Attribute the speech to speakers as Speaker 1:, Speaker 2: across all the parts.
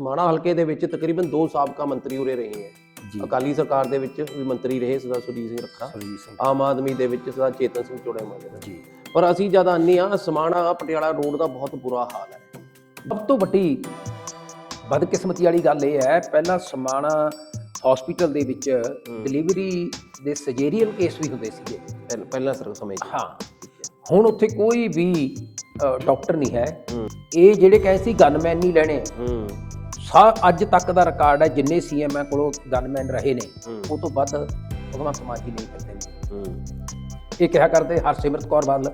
Speaker 1: ਸਮਾਣਾ ਹਲਕੇ ਦੇ ਵਿੱਚ ਤਕਰੀਬਨ ਦੋ ਸਾਬਕਾ ਮੰਤਰੀ ਉਰੇ ਰਹੇ ਹੈ।
Speaker 2: ਜੀ।
Speaker 1: ਅਕਾਲੀ ਸਰਕਾਰ ਦੇ ਵਿੱਚ ਵੀ ਮੰਤਰੀ ਰਹੇ ਸਰਦਾਰ ਸੁਰਜੀਤ ਸਿੰਘ ਰੱਖਾ। ਆਮ ਆਦਮੀ ਦੇ ਵਿੱਚ ਸਰਦਾਰ ਚੇਤਨ ਸਿੰਘ ਚੋੜੇ ਮਾਜਰਾ
Speaker 2: ਜੀ।
Speaker 1: ਪਰ ਅਸੀਂ ਜਦ ਆਨੇ ਆ ਸਮਾਣਾ ਪਟਿਆਲਾ ਰੋਡ ਦਾ ਬਹੁਤ ਬੁਰਾ ਹਾਲ ਹੈ।
Speaker 2: ਸਭ ਤੋਂ ਵੱਡੀ ਬਦਕਿਸਮਤੀ ਵਾਲੀ ਗੱਲ ਇਹ ਹੈ ਪਹਿਲਾਂ ਸਮਾਣਾ ਹਸਪੀਟਲ ਦੇ ਵਿੱਚ ਡਿਲੀਵਰੀ ਦੇ ਸਰਜਰੀਅਲ ਕੇਸ ਵੀ ਹੁੰਦੇ ਸੀਗੇ।
Speaker 1: ਪਹਿਲ- ਸਰ ਸਮੇਂ
Speaker 2: ਹਾਂ। ਹੁਣ ਉੱਥੇ ਕੋਈ ਵੀ ਡਾਕਟਰ ਨਹੀਂ ਹੈ। ਇਹ ਜਿਹੜੇ ਕਹੇ ਸੀ ਗਨਮੈਨ ਨਹੀਂ ਲੈਣੇ। ਸਾ ਅੱਜ ਤੱਕ ਦਾ ਰਿਕਾਰਡ ਹੈ ਜਿੰਨੇ ਸੀਐਮ ਕੋਲੋਂ ਗਨਮੈਨ ਰਹੇ ਨੇ
Speaker 1: ਹੂੰ।
Speaker 2: ਉਹ ਤੋਂ ਵੱਧ ਭਗਵੰਤ ਮਾਨ ਜੀ ਨਹੀਂ ਕਰਦੇ ਨੇ।
Speaker 1: ਹੂੰ।
Speaker 2: ਇਹ ਕਿਹਾ ਕਰਦੇ ਹਰਸਿਮਰਤ ਕੌਰ ਬਾਦਲ।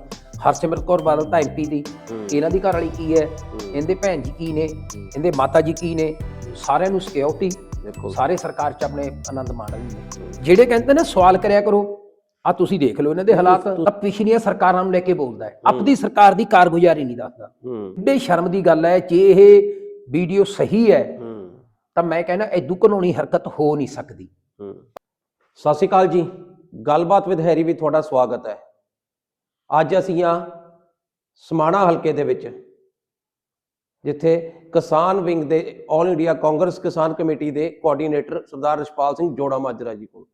Speaker 2: ਹਰਸਿਮਰਤ ਕੌਰ ਬਾਦਲ ਤਾਂ ਐਮਪੀ ਦੀ।
Speaker 1: ਹੂੰ।
Speaker 2: ਇਹਨਾਂ ਦੀ ਘਰ ਵਾਲੀ ਕੀ ਹੈ? ਇਹਦੇ ਭੈਣ ਜੀ ਕੀ ਨੇ? ਇਹਦੇ ਮਾਤਾ ਜੀ ਕੀ ਨੇ? ਸਾਰਿਆਂ ਨੂੰ ਸਿਕਿਉਰਿਟੀ
Speaker 1: ਦੇਖੋ।
Speaker 2: ਸਾਰੇ ਸਰਕਾਰ ਚ ਆਪਣੇ ਆਨੰਦ ਮਾਣ ਰਹੇ ਨੇ ਜਿਹੜੇ ਕਹਿੰਦੇ ਨੇ ਸਵਾਲ ਕਰਿਆ ਕਰੋ। ਆ ਤੁਸੀਂ ਦੇਖ ਲਓ ਇਹਨਾਂ ਦੇ ਹਾਲਾਤ। ਪਿਛਲੀਆਂ ਸਰਕਾਰਾਂ ਨੂੰ ਲੈ ਕੇ ਬੋਲਦਾ ਹੈ। ਆਪਣੀ ਸਰਕਾਰ ਦੀ ਕਾਰਗੁਜ਼ਾਰੀ ਨਹੀਂ ਦੱਸਦਾ।
Speaker 1: ਹੂੰ।
Speaker 2: ਸ਼ਰਮ ਦੀ ਗੱਲ ਹੈ ਜੇ ਇਹ ਵੀਡੀਓ ਸਹੀ ਹੈ
Speaker 1: ਹੂੰ।
Speaker 2: ਤਾਂ ਮੈਂ ਕਹਿੰਦਾ ਐਦੂ ਕਾਨੂੰਨੀ ਹਰਕਤ ਹੋ ਨਹੀਂ ਸਕਦੀ।
Speaker 1: ਹੂੰ। ਸਤਿ ਸ਼੍ਰੀ ਅਕਾਲ ਜੀ। ਗੱਲਬਾਤ ਵਿਦ ਹੈਰੀ ਵੀ ਤੁਹਾਡਾ ਸਵਾਗਤ ਹੈ। ਅੱਜ ਅਸੀਂ ਆ ਸਮਾਣਾ ਹਲਕੇ ਦੇ ਵਿੱਚ ਜਿੱਥੇ ਕਿਸਾਨ ਵਿੰਗ ਦੇ 올 ਇੰਡੀਆ ਕਾਂਗਰਸ ਕਿਸਾਨ ਕਮੇਟੀ ਦੇ ਕੋਆਰਡੀਨੇਟਰ ਸਰਦਾਰ ਰਸ਼ਪਾਲ ਸਿੰਘ ਜੋੜਾ ਮਾਜਰਾ ਜੀ ਕੋਲ।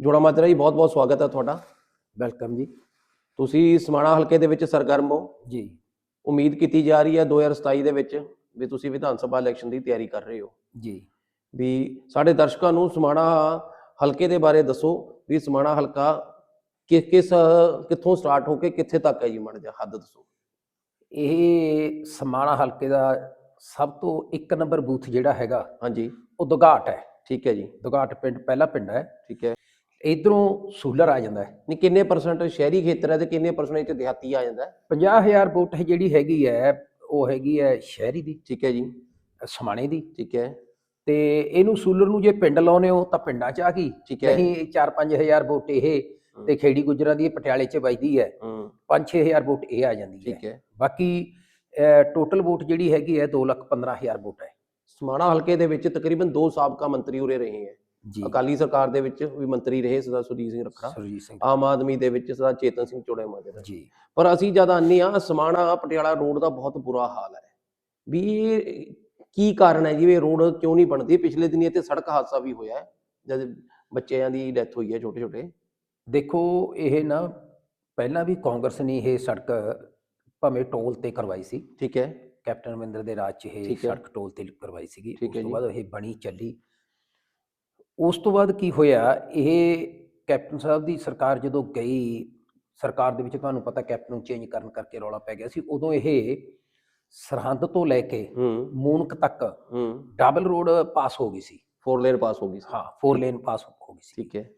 Speaker 1: ਜੋੜਾ ਮਾਜਰਾ ਜੀ ਬਹੁਤ ਬਹੁਤ ਸਵਾਗਤ ਹੈ ਤੁਹਾਡਾ।
Speaker 2: ਵੈਲਕਮ ਜੀ।
Speaker 1: ਤੁਸੀਂ ਸਮਾਣਾ ਹਲਕੇ ਦੇ ਵਿੱਚ ਸਰਗਰਮ ਹੋ।
Speaker 2: ਜੀ।
Speaker 1: ਉਮੀਦ ਕੀਤੀ ਜਾ ਰਹੀ ਹੈ 2027 ਦੇ ਵਿੱਚ ਵੀ ਤੁਸੀਂ ਵਿਧਾਨ ਸਭਾ ਇਲੈਕਸ਼ਨ ਦੀ ਤਿਆਰੀ ਕਰ ਰਹੇ ਹੋ।
Speaker 2: ਜੀ।
Speaker 1: ਵੀ ਸਾਡੇ ਦਰਸ਼ਕਾਂ ਨੂੰ ਸਮਾਣਾ ਹਲਕੇ ਦੇ ਬਾਰੇ ਦੱਸੋ ਵੀ ਸਮਾਣਾ ਹਲਕਾ ਕਿ ਕਿਸ ਕਿੱਥੋਂ ਸਟਾਰਟ ਹੋ ਕੇ ਕਿੱਥੇ ਤੱਕ ਹੈ ਜੀ ਮੜ ਜਾ ਹੱਦ ਦੱਸੋ।
Speaker 2: ਇਹ ਸਮਾਣਾ ਹਲਕੇ ਦਾ ਸਭ ਤੋਂ ਇੱਕ ਨੰਬਰ ਬੂਥ ਜਿਹੜਾ ਹੈਗਾ
Speaker 1: ਹਾਂਜੀ।
Speaker 2: ਉਹ ਦੁਗਾਟ ਹੈ।
Speaker 1: ਠੀਕ ਹੈ ਜੀ।
Speaker 2: ਦੁਗਾਟ ਪਿੰਡ ਪਹਿਲਾ ਪਿੰਡ ਹੈ।
Speaker 1: ਠੀਕ ਹੈ।
Speaker 2: ਇਧਰੋਂ ਸੂਲਰ ਆ ਜਾਂਦਾ ਹੈ।
Speaker 1: ਨਹੀਂ ਕਿੰਨੇ ਪਰਸੈਂਟ ਸ਼ਹਿਰੀ ਖੇਤਰ ਹੈ ਤੇ ਕਿੰਨੇ ਪਰਸੈਂਟ ਇੱਥੇ ਦਿਹਾਤੀ ਆ ਜਾਂਦਾ ਹੈ?
Speaker 2: 50000 ਵੋਟ ਹੈ ਜਿਹੜੀ ਹੈਗੀ ਹੈ ਉਹ ਹੈਗੀ ਹੈ ਸ਼ਹਿਰੀ ਦੀ
Speaker 1: ਠੀਕ ਹੈ ਜੀ।
Speaker 2: ਸਮਾਣੇ ਦੀ।
Speaker 1: ਠੀਕ ਹੈ।
Speaker 2: ਤੇ ਇਹਨੂੰ ਸੂਲਰ ਨੂੰ ਜੇ ਪਿੰਡ ਲਾਉਨੇ ਹੋ ਤਾਂ ਪਿੰਡਾਂ 'ਚ ਆ ਗਈ।
Speaker 1: ਠੀਕ ਹੈ।
Speaker 2: ਨਹੀਂ 4-5000 ਵੋਟ ਇਹ ਤੇ ਖੇੜੀ ਗੁਜਰਾਂ ਦੀ ਪਟਿਆਲੇ 'ਚ ਵੱਜਦੀ ਹੈ।
Speaker 1: ਹੂੰ।
Speaker 2: 5-6000 ਵੋਟ ਇਹ ਆ ਜਾਂਦੀ ਹੈ।
Speaker 1: ਠੀਕ ਹੈ।
Speaker 2: ਬਾਕੀ ਟੋਟਲ ਵੋਟ ਜਿਹੜੀ ਹੈਗੀ ਹੈ 2,15,000 ਵੋਟ ਹੈ।
Speaker 1: ਸਮਾਣਾ ਹਲਕੇ ਦੇ ਵਿੱਚ ਤਕਰੀਬਨ ਦੋ ਸਾਬਕਾ ਮੰਤਰੀ ਉਰੇ ਰਹੇ ਹੈ। ਅਕਾਲੀ ਸਰਕਾਰ ਦੇ ਵਿੱਚ ਵੀ ਮੰਤਰੀ ਰਹੇ ਸਰਦਾਰ ਸੁਰਜੀਤ ਸਿੰਘ ਰੱਖਾ
Speaker 2: ਸਰਜੀਤ ਸਿੰਘ।
Speaker 1: ਆਮ ਆਦਮੀ ਦੇ ਵਿੱਚ ਸਰਦਾਰ ਚੇਤਨ ਸਿੰਘ ਚੋੜੇ ਮਾਜਰਾ
Speaker 2: ਜੀ।
Speaker 1: ਪਰ ਅਸੀਂ ਜਦ ਆਨੇ ਆ ਸਮਾਣਾ ਪਟਿਆਲਾ ਰੋਡ ਦਾ ਬਹੁਤ ਬੁਰਾ ਹਾਲ ਹੈ। ਵੀ ਕੀ ਕਾਰਨ ਹੈ ਜੀ ਇਹ ਰੋਡ ਕਿਉਂ ਨਹੀਂ ਬਣਦੀ? ਪਿਛਲੇ ਦਿਨੀ ਇੱਥੇ ਸੜਕ ਹਾਦਸਾ ਵੀ ਹੋਇਆ ਜਦ ਬੱਚਿਆਂ ਦੀ ਡੈਥ ਹੋਈ ਹੈ ਛੋਟੇ ਛੋਟੇ
Speaker 2: ਦੇਖੋ ਇਹ ਨਾ ਪਹਿਲਾਂ ਵੀ ਕਾਂਗਰਸ ਨੇ ਇਹ ਸੜਕ ਭਾਵੇਂ ਟੋਲ ਤੇ ਕਰਵਾਈ ਸੀ।
Speaker 1: ਠੀਕ ਹੈ।
Speaker 2: ਕੈਪਟਨ ਅਮਰਿੰਦਰ ਦੇ ਰਾਜ 'ਚ ਇਹ। ਸੜਕ ਟੋਲ ਤੇ ਕਰਵਾਈ ਸੀਗੀ। ਉਸ ਤੋਂ। ਬਾਅਦ ਇਹ ਬਣੀ ਚੱਲੀ। ਉਸ ਤੋਂ ਬਾਅਦ ਕੀ ਹੋਇਆ? ਇਹ ਕੈਪਟਨ ਸਾਹਿਬ ਦੀ ਸਰਕਾਰ ਜਦੋਂ ਗਈ ਸਰਕਾਰ ਦੇ ਵਿੱਚ ਤੁਹਾਨੂੰ ਪਤਾ ਕੈਪਟਨ ਨੂੰ ਚੇਂਜ ਕਰਨ ਕਰਕੇ ਰੌਲਾ ਪੈ ਗਿਆ ਸੀ ਉਦੋਂ ਇਹ ਸਰਹੰਦ ਤੋਂ ਲੈ ਕੇ ਮੂਨਕ ਤੱਕ ਡਬਲ ਰੋਡ ਪਾਸ ਹੋ ਗਈ ਸੀ।
Speaker 1: ਫੋਰ ਲੇਨ ਪਾਸ ਹੋ ਗਈ ਸੀ।
Speaker 2: ਹਾਂ ਫੋਰ ਲੇਨ ਪਾਸ ਹੋ ਗਈ ਸੀ।
Speaker 1: ਠੀਕ ਹੈ।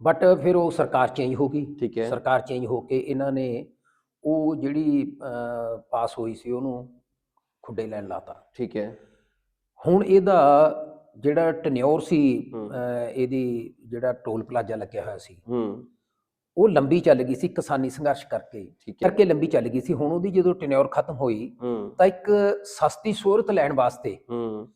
Speaker 2: ਬਟ ਫਿਰ ਉਹ ਸਰਕਾਰ ਚੇਂਜ ਹੋ ਗਈ।
Speaker 1: ਠੀਕ ਹੈ।
Speaker 2: ਸਰਕਾਰ ਚੇਂਜ ਹੋ ਕੇ ਇਹਨਾਂ ਨੇ ਉਹ ਜਿਹੜੀ ਪਾਸ ਹੋਈ ਸੀ ਉਹਨੂੰ ਖੁੱਡੇ ਲੈਣ ਲਾਤਾ।
Speaker 1: ਠੀਕ ਹੈ।
Speaker 2: ਹੁਣ ਇਹਦਾ ਜਿਹੜਾ ਟਨਿਓਰ ਸੀ ਇਹਦੀ ਜਿਹੜਾ ਟੋਲ ਪਲਾਜ਼ਾ ਲੱਗਿਆ ਹੋਇਆ ਸੀ।
Speaker 1: ਹੂੰ।
Speaker 2: ਉਹ ਲੰਬੀ ਚੱਲ ਗਈ ਸੀ ਕਿਸਾਨੀ ਸੰਘਰਸ਼ ਕਰਕੇ। ਕਰਕੇ ਲੰਬੀ ਚੱਲ ਗਈ ਸੀ। ਹੁਣ ਉਹਦੀ ਜਦੋਂ ਟਨਿਓਰ ਖਤਮ ਹੋਈ ਤਾਂ ਇੱਕ ਸਸਤੀ ਸਹੂਲਤ ਲੈਣ ਵਾਸਤੇ
Speaker 1: ਹੂੰ।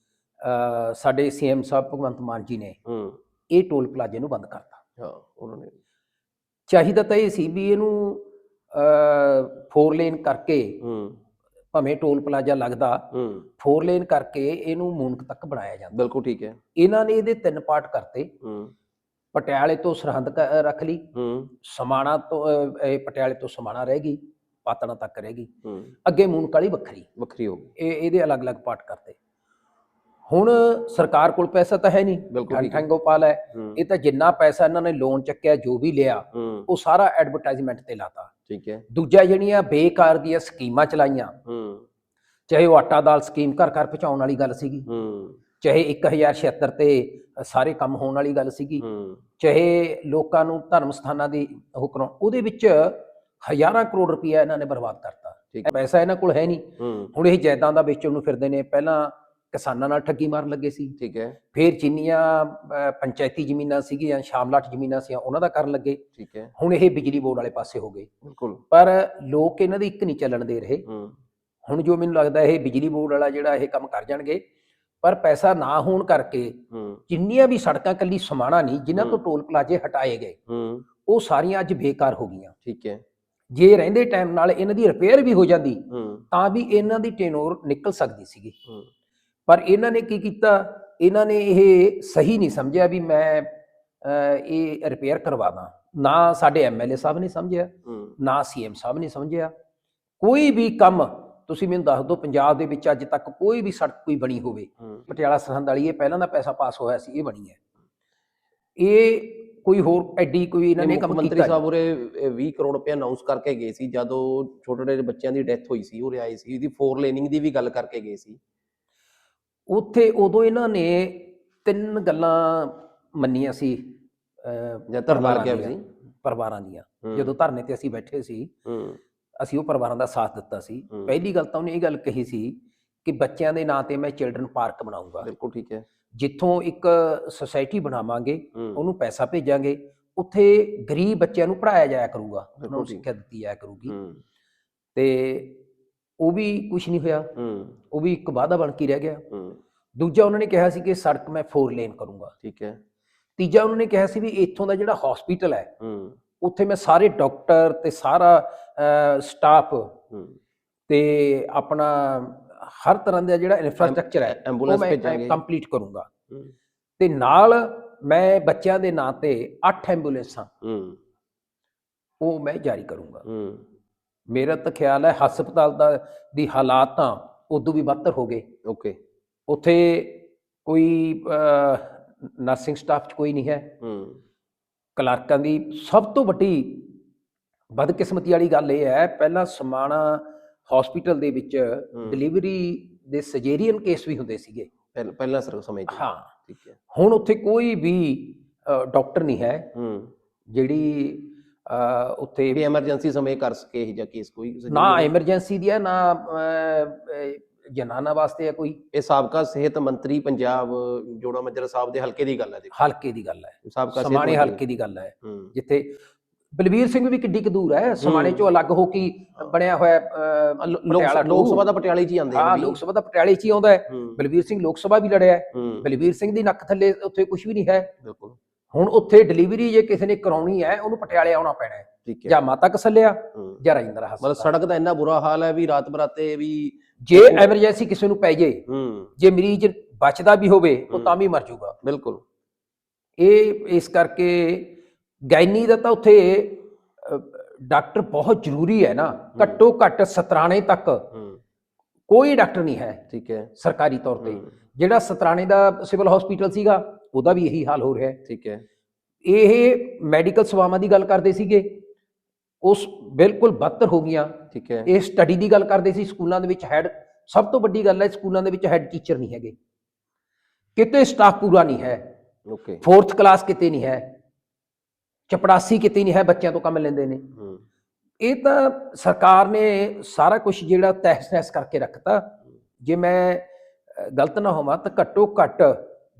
Speaker 2: ਸਾਡੇ ਸੀਐਮ ਸਾਹਿਬ ਭਗਵੰਤ ਮਾਨ ਜੀ ਨੇ
Speaker 1: ਹੂੰ।
Speaker 2: ਇਹ ਟੋਲ ਪਲਾਜ਼ੇ ਨੂੰ ਬੰਦ ਕਰਤਾ।
Speaker 1: ਹਾਂ ਉਹਨਾਂ ਨੇ।
Speaker 2: ਚਾਹੀਦਾ ਤਾਂ ਇਹ ਸੀ ਵੀ ਇਹਨੂੰ ਫੋਰ ਲੇਨ ਕਰਕੇ
Speaker 1: ਹੂੰ।
Speaker 2: ਭਾਵੇਂ ਟੋਲ ਪਲਾਜ਼ਾ ਲੱਗਦਾ
Speaker 1: ਹੂੰ।
Speaker 2: ਫੋਰ ਲੇਨ ਕਰਕੇ ਇਹਨੂੰ ਮੂਨਕ ਤੱਕ ਬਣਾਇਆ ਜਾਂਦਾ।
Speaker 1: ਬਿਲਕੁਲ ਠੀਕ ਹੈ।
Speaker 2: ਇਹਨਾਂ ਨੇ ਇਹਦੇ ਤਿੰਨ ਪਾਰਟ ਕਰਤੇ।
Speaker 1: ਹੂੰ।
Speaker 2: ਪਟਿਆਲੇ ਤੋਂ ਸਰਹੰਦ ਕ- ਰੱਖ ਲਈ।
Speaker 1: ਹੂੰ।
Speaker 2: ਸਮਾਣਾ ਤੋਂ ਅਹ, ਇਹ ਪਟਿਆਲੇ ਤੋਂ ਸਮਾਣਾ ਰਹਿ ਗਈ ਪਾਤਣਾ ਤੱਕ ਰਹਿ ਗਈ।
Speaker 1: ਹੂੰ।
Speaker 2: ਅੱਗੇ ਮੂਨਕ ਵਾਲੀ ਵੱਖਰੀ।
Speaker 1: ਵੱਖਰੀ ਹੋ ਗਈ।
Speaker 2: ਇਹ ਇਹਦੇ ਅਲੱਗ-ਅਲੱਗ ਪਾਰਟ ਕਰਤੇ। ਹੁਣ ਸਰਕਾਰ ਕੋਲ ਪੈਸਾ ਤਾਂ ਹੈ ਨਹੀਂ। ਠੰਗ ਗੋਪਾਲ ਹੈ। ਇਹ ਤਾਂ ਜਿੰਨਾ ਪੈਸਾ ਇਹਨਾਂ ਨੇ ਲੋਨ ਚੱਕਿਆ ਜੋ ਵੀ ਲਿਆ ਉਹ ਸਾਰਾ ਐਡਵਰਟਾਈਜ਼ਮੈਂਟ ਤੇ ਲਾਤਾ।
Speaker 1: ਠੀਕ ਹੈ।
Speaker 2: ਦੂਜਾ ਜਿਹੜੀਆਂ ਬੇਕਾਰ ਦੀਆਂ ਸਕੀਮਾਂ ਚਲਾਈਆਂ
Speaker 1: ਹੂੰ।
Speaker 2: ਚਾਹੇ ਉਹ ਆਟਾ ਦਾਲ ਸਕੀਮ ਘਰ ਘਰ ਪਹੁੰਚਾਉਣ ਵਾਲੀ ਗੱਲ ਸੀਗੀ
Speaker 1: ਹੂੰ।
Speaker 2: ਚਾਹੇ 1076 ਤੇ ਸਾਰੇ ਕੰਮ ਹੋਣ ਵਾਲੀ ਗੱਲ ਸੀਗੀ
Speaker 1: ਹੂੰ।
Speaker 2: ਚਾਹੇ ਲੋਕਾਂ ਨੂੰ ਧਰਮ ਸਥਾਨਾਂ ਦੀ ਕਰਾਉਣ ਉਹਦੇ ਵਿੱਚ ਹਜ਼ਾਰਾਂ ਕਰੋੜ ਰੁਪਇਆ ਇਹਨਾਂ ਨੇ ਬਰਬਾਦ ਕਰਤਾ।
Speaker 1: ਠੀਕ ਹੈ।
Speaker 2: ਪੈਸਾ ਇਹਨਾਂ ਕੋਲ ਹੈ ਨਹੀਂ। ਹੁਣ ਇਹ ਜਾਇਦਾਦਾਂ ਦਾ ਵੇਚਣ ਨੂੰ ਫਿਰਦੇ ਨੇ। ਪਹਿਲਾਂ ਕਿਸਾਨਾਂ ਨਾਲ ਠੱਗੀ ਮਾਰਨ ਲੱਗੇ ਸੀ।
Speaker 1: ਠੀਕ ਹੈ।
Speaker 2: ਫਿਰ ਜਿੰਨੀਆਂ ਅਹ, ਪੰਚਾਇਤੀ ਜ਼ਮੀਨਾਂ ਸੀਗੀਆਂ ਸ਼ਾਮਲਾਟ ਜ਼ਮੀਨਾਂ ਸੀ ਉਹਨਾਂ ਦਾ ਕਰਨ ਲੱਗੇ।
Speaker 1: ਠੀਕ ਹੈ।
Speaker 2: ਹੁਣ ਇਹ ਬਿਜਲੀ ਬੋਰਡ ਵਾਲੇ ਪਾਸੇ ਹੋ ਗਏ।
Speaker 1: ਬਿਲਕੁਲ।
Speaker 2: ਪਰ ਲੋਕ ਇਹਨਾਂ ਦੀ ਇੱਕ ਨਹੀਂ ਚੱਲਣ ਦੇ ਰਹੇ।
Speaker 1: ਹੂੰ।
Speaker 2: ਹੁਣ ਜੋ ਮੈਨੂੰ ਲੱਗਦਾ ਇਹ ਬਿਜਲੀ ਬੋਰਡ ਵਾਲਾ ਜਿਹੜਾ ਇਹ ਕੰਮ ਕਰ ਜਾਣਗੇ ਪਰ ਪੈਸਾ ਨਾ ਹੋਣ ਕਰਕੇ
Speaker 1: ਹੂੰ।
Speaker 2: ਜਿੰਨੀਆਂ ਵੀ ਸੜਕਾਂ ਕੱਲੀ ਸਮਾਣਾ ਨਹੀਂ ਜਿਨ੍ਹਾਂ ਤੋਂ
Speaker 1: ਹੂੰ।
Speaker 2: ਟੋਲ ਪਲਾਜ਼ੇ ਹਟਾਏ ਗਏ
Speaker 1: ਹੂੰ।
Speaker 2: ਉਹ ਸਾਰੀਆਂ ਅੱਜ ਬੇਕਾਰ ਹੋ ਗਈਆਂ।
Speaker 1: ਠੀਕ ਹੈ।
Speaker 2: ਜੇ ਰਹਿੰਦੇ ਟਾਈਮ ਨਾਲ ਇਹਨਾਂ ਦੀ ਰਿਪੇਅਰ ਵੀ ਹੋ ਜਾਂਦੀ
Speaker 1: ਹੂੰ।
Speaker 2: ਤਾਂ ਵੀ ਇਹਨਾਂ ਦੀ ਟੈਨੋਰ ਨਿਕਲ ਸਕਦੀ ਸੀਗੀ।
Speaker 1: ਹੂੰ।
Speaker 2: ਪਰ ਇਹਨਾਂ ਨੇ ਕੀ ਕੀਤਾ? ਇਹਨਾਂ ਨੇ ਇਹ ਸਹੀ ਨਹੀਂ ਸਮਝਿਆ ਵੀ ਮੈਂ ਇਹ ਰਿਪੇਅਰ ਕਰਵਾ ਦਾਂ ਨਾ ਸਾਡੇ ਐਮਐਲਏ ਸਾਹਿਬ ਨੇ ਸਮਝਿਆ ਨਾ ਸੀਐਮ ਸਾਹਿਬ ਨੇ ਸਮਝਿਆ। ਕੋਈ ਵੀ ਕੰਮ ਤੁਸੀਂ ਮੈਨੂੰ ਦੱਸ ਦਿਓ ਪੰਜਾਬ ਦੇ ਵਿੱਚ ਅੱਜ ਤੱਕ ਕੋਈ ਵੀ ਸੜਕ ਕੋਈ ਬਣੀ ਹੋਵੇ ਪਟਿਆਲਾ ਸਰਹੰਦ ਵਾਲੀ ਇਹ ਪਹਿਲਾਂ ਦਾ ਪੈਸਾ ਪਾਸ ਹੋਇਆ ਸੀ ਇਹ ਬਣੀ ਹੈ। ਇਹ ਕੋਈ ਹੋਰ ਐਡੀ ਕੋਈ ਇਹਨਾਂ ਨੇ ਕੰਮ
Speaker 1: ਮੰਤਰੀ
Speaker 2: ਕੀਤਾ
Speaker 1: ਸਾਹਿਬ ਉਰੇ ਇਹ 20 ਕਰੋੜ ਰੁਪਏ ਅਨਾਉਂਸ ਕਰਕੇ ਗਏ ਸੀ ਜਦੋਂ ਛੋਟੇ ਛੋਟੇ ਬੱਚਿਆਂ ਦੀ ਡੈਥ ਹੋਈ ਸੀ ਉਰੇ ਆਏ ਸੀ ਇਹਦੀ ਫੋਰ ਲੇਨਿੰਗ ਦੀ ਵੀ ਗੱਲ ਕਰਕੇ ਗਏ ਸੀ।
Speaker 2: ਉੱਥੇ ਉਦੋਂ ਇਹਨਾਂ ਨੇ ਤਿੰਨ ਗੱਲਾਂ ਮੰਨੀਆਂ ਸੀ
Speaker 1: ਧਰਨਾ
Speaker 2: ਪਰਿਵਾਰਾਂ ਦੀਆਂ,
Speaker 1: ਸੀ?
Speaker 2: ਪਰਿਵਾਰਾਂ ਦੀਆਂ। ਜਦੋਂ ਧਰਨੇ ਤੇ ਅਸੀਂ ਬੈਠੇ ਸੀ ਅਸੀਂ ਉਹ ਪਰਿਵਾਰਾਂ ਦਾ ਸਾਥ ਦਿੱਤਾ ਸੀ। ਪਹਿਲੀ ਗੱਲ ਤਾਂ ਉਹਨੇ ਇਹ ਗੱਲ ਕਹੀ ਸੀ ਕਿ ਬੱਚਿਆਂ ਦੇ ਨਾਂ ਤੇ ਮੈਂ ਚਿਲਡਰਨ ਪਾਰਕ ਬਣਾਉਂਗਾ।
Speaker 1: ਬਿਲਕੁਲ ਠੀਕ ਹੈ।
Speaker 2: ਜਿੱਥੋਂ ਇੱਕ ਸੁਸਾਇਟੀ ਬਣਾਵਾਂਗੇ ਉਹਨੂੰ ਪੈਸਾ ਭੇਜਾਂਗੇ ਉੱਥੇ ਗਰੀਬ ਬੱਚਿਆਂ ਨੂੰ ਪੜਾਇਆ ਜਾਇਆ ਕਰੂਗਾ ਉਹਨਾਂ ਨੂੰ। ਸਿੱਖਿਆ ਦਿੱਤੀ ਜਾਇਆ ਕਰੂਗੀ। ਤੇ ਉਹ ਵੀ ਕੁਝ ਨਹੀਂ ਹੋਇਆ।
Speaker 1: ਹੂੰ।
Speaker 2: ਉਹ ਵੀ ਇੱਕ ਵਾਅਦਾ ਬਣ ਕੇ ਰਹਿ ਗਿਆ।
Speaker 1: ਹੂੰ।
Speaker 2: ਦੂਜਾ ਉਹਨਾਂ ਨੇ ਕਿਹਾ ਸੀ ਕਿ ਸੜਕ ਮੈਂ 4 ਲੇਨ ਕਰੂੰਗਾ।
Speaker 1: ਠੀਕ ਹੈ।
Speaker 2: ਤੀਜਾ ਉਹਨਾਂ ਨੇ ਕਿਹਾ ਸੀ ਵੀ ਇੱਥੋਂ ਦਾ ਜਿਹੜਾ ਹਸਪੀਟਲ ਹੈ
Speaker 1: ਹੂੰ।
Speaker 2: ਉੱਥੇ ਮੈਂ ਸਾਰੇ ਡਾਕਟਰ ਤੇ ਸਾਰਾ ਸਟਾਫ
Speaker 1: ਹੂੰ।
Speaker 2: ਤੇ ਆਪਣਾ ਹਰ ਤਰ੍ਹਾਂ ਦਾ ਜਿਹੜਾ ਇਨਫਰਾਸਟ੍ਰਕਚਰ ਹੈ
Speaker 1: ਐਂਬੂਲੈਂਸ ਭੇਜਾਂਗੇ।
Speaker 2: ਕੰਪਲੀਟ ਕਰੂੰਗਾ। ਤੇ ਨਾਲ ਮੈਂ ਬੱਚਿਆਂ ਦੇ ਨਾਂ ਤੇ 8 ਐਂਬੂਲੈਂਸਾਂ
Speaker 1: ਹੂੰ।
Speaker 2: ਉਹ ਮੈਂ ਜਾਰੀ ਕਰੂੰਗਾ।
Speaker 1: ਹੂੰ।
Speaker 2: ਮੇਰਾ ਤਾਂ ਖਿਆਲ ਹੈ ਹਸਪਤਾਲ ਦਾ ਦੀ ਹਾਲਾਤ ਤਾਂ ਉਦੋਂ ਵੀ ਬਦਤਰ ਹੋ ਗਏ।
Speaker 1: ਓਕੇ
Speaker 2: ਉੱਥੇ ਕੋਈ ਨਰਸਿੰਗ ਸਟਾਫ 'ਚ ਕੋਈ ਨਹੀਂ ਹੈ।
Speaker 1: ਹੂੰ।
Speaker 2: ਕਲਰਕਾਂ ਦੀ ਸਭ ਤੋਂ ਵੱਡੀ ਬਦਕਿਸਮਤੀ ਵਾਲੀ ਗੱਲ ਇਹ ਹੈ ਪਹਿਲਾਂ ਸਮਾਣਾ ਹਸਪੀਟਲ ਦੇ ਵਿੱਚ ਡਿਲੀਵਰੀ ਦੇ ਸਜੇਰੀਅਨ ਕੇਸ ਵੀ ਹੁੰਦੇ ਸੀਗੇ।
Speaker 1: ਪਹਿਲ- ਸਰ ਸਮੇਂ ਚ।
Speaker 2: ਹਾਂ।
Speaker 1: ਠੀਕ ਹੈ।
Speaker 2: ਹੁਣ ਉੱਥੇ ਕੋਈ ਵੀ ਡਾਕਟਰ ਨਹੀਂ ਹੈ।
Speaker 1: ਹੂੰ।
Speaker 2: ਜਿਹੜੀ ਉੱਥੇ
Speaker 1: ਵੀ ਐਮਰਜੈਂਸੀ ਸਮੇਂ ਕਰ ਸਕੇ ਇਹ ਜਾਂ ਕੇਸ ਕੋਈ
Speaker 2: ਨਾ ਐਮਰਜੈਂਸੀ ਦੀ ਹੈ ਨਾ ਜਨਾਨਾ ਵਾਸਤੇ ਹੈ ਕੋਈ।
Speaker 1: ਇਹ ਸਾਬਕਾ ਸਿਹਤ ਮੰਤਰੀ ਪੰਜਾਬ ਜੋੜਾ ਮੱਜਰ ਸਾਹਿਬ ਦੇ ਹਲਕੇ ਦੀ ਗੱਲ ਹੈ ਦੇਖੋ।
Speaker 2: ਹਲਕੇ ਦੀ ਗੱਲ ਹੈ।
Speaker 1: ਸਾਬਕਾ
Speaker 2: ਸਮਾਣੇ। ਹਲਕੇ ਦੀ ਗੱਲ ਹੈ। ਜਿੱਥੇ ਬਲਬੀਰ ਸਿੰਘ ਵੀ ਕਿੱਡੀ ਕੁ ਦੂਰ ਹੈ ਸਮਾਣੇ ਚੋਂ ਅਲੱਗ ਹੋ ਕੇ ਬਣਿਆ ਹੋਇਆ
Speaker 1: ਲੋਕ। ਸਭਾ ਦਾ ਪਟਿਆਲੇ ਚ ਹੀ ਆਉਂਦੇ
Speaker 2: ਹਾਂ। ਲੋਕ ਸਭਾ ਦਾ ਪਟਿਆਲੇ 'ਚ ਹੀ ਆਉਂਦਾ ਹੈ। ਬਲਬੀਰ ਸਿੰਘ ਲੋਕ ਸਭਾ ਵੀ ਲੜਿਆ ਹੈ।
Speaker 1: ਹੂੰ।
Speaker 2: ਬਲਬੀਰ ਸਿੰਘ ਦੀ ਨੱਕ ਥੱਲੇ ਉੱਥੇ ਕੁਝ ਵੀ ਨਹੀਂ ਹੈ।
Speaker 1: ਬਿਲਕੁਲ।
Speaker 2: ਹੁਣ ਉੱਥੇ ਡਿਲੀਵਰੀ ਜੇ ਕਿਸੇ ਨੇ ਕਰਾਉਣੀ ਹੈ ਉਹਨੂੰ ਪਟਿਆਲੇ ਆਉਣਾ ਪੈਣਾ ਹੈ।
Speaker 1: ਠੀਕ ਹੈ।
Speaker 2: ਜਾਂ ਮਾਤਾ ਕਸਲਿਆ। ਜਾਂ ਰਾਜਿੰਦਰਾ
Speaker 1: ਮਤਲਬ
Speaker 2: ਹਸਪਤਾਲ
Speaker 1: ਸੜਕ ਦਾ ਇੰਨਾ ਬੁਰਾ ਹਾਲ ਹੈ ਵੀ ਰਾਤ ਬਰਾਤੇ ਵੀ
Speaker 2: ਜੇ ਐਮਰਜੈਂਸੀ ਕਿਸੇ ਨੂੰ ਪੈ ਜੇ ਜੇ ਮਰੀਜ਼ ਬਚਦਾ ਵੀ ਹੋਵੇ ਉਹ। ਤਾਂ ਵੀ ਮਰ ਜਾਊਗਾ।
Speaker 1: ਬਿਲਕੁਲ।
Speaker 2: ਇਹ ਇਸ ਕਰਕੇ ਗੈਨੀ ਦਾ ਤਾਂ ਉੱਥੇ ਡਾਕਟਰ ਬਹੁਤ ਜ਼ਰੂਰੀ ਹੈ ਨਾ। ਘੱਟੋ ਘੱਟ ਸਤਰਾਣੇ ਤੱਕ ਕੋਈ ਡਾਕਟਰ ਨਹੀਂ ਹੈ
Speaker 1: ਠੀਕ ਹੈ।
Speaker 2: ਸਰਕਾਰੀ ਤੌਰ ਤੇ। ਜਿਹੜਾ ਸਤਰਾਣੇ ਦਾ ਸਿਵਲ ਹਸਪੀਟਲ ਸੀਗਾ ਉਹਦਾ ਵੀ ਇਹੀ ਹਾਲ ਹੋ ਰਿਹਾ ਹੈ।
Speaker 1: ਠੀਕ ਹੈ।
Speaker 2: ਇਹ ਮੈਡੀਕਲ ਸੇਵਾਵਾਂ ਦੀ ਗੱਲ ਕਰਦੇ ਸੀਗੇ। ਉਸ ਬਿਲਕੁਲ ਬਦਤਰ ਹੋ ਗਈਆਂ।
Speaker 1: ਠੀਕ ਹੈ।
Speaker 2: ਇਹ ਸਟੱਡੀ ਦੀ ਗੱਲ ਕਰਦੇ ਸੀ। ਸਕੂਲਾਂ ਦੇ ਵਿੱਚ ਹੈਡ ਸਭ ਤੋਂ ਵੱਡੀ ਗੱਲ ਹੈ ਸਕੂਲਾਂ ਦੇ ਵਿੱਚ ਹੈਡ ਟੀਚਰ ਨਹੀਂ ਹੈਗੇ। ਕਿਤੇ ਸਟਾਫ ਪੂਰਾ ਨਹੀਂ ਹੈ।
Speaker 1: ਓਕੇ
Speaker 2: 4th ਕਲਾਸ ਕਿਤੇ ਨਹੀਂ ਹੈ। ਚਪੜਾਸੀ ਕਿਤੇ ਨਹੀਂ ਹੈ ਬੱਚਿਆਂ ਤੋਂ ਕੰਮ ਲੈਂਦੇ ਨੇ।
Speaker 1: ਹੂੰ।
Speaker 2: ਇਹ ਤਾਂ ਸਰਕਾਰ ਨੇ ਸਾਰਾ ਕੁਝ ਜਿਹੜਾ ਤਹਿਸ ਨਹਿਸ ਕਰਕੇ ਰੱਖਤਾ। ਜੇ ਮੈਂ ਗਲਤ ਨਾ ਹੋਵਾਂ ਤਾਂ ਘੱਟੋ ਘੱਟ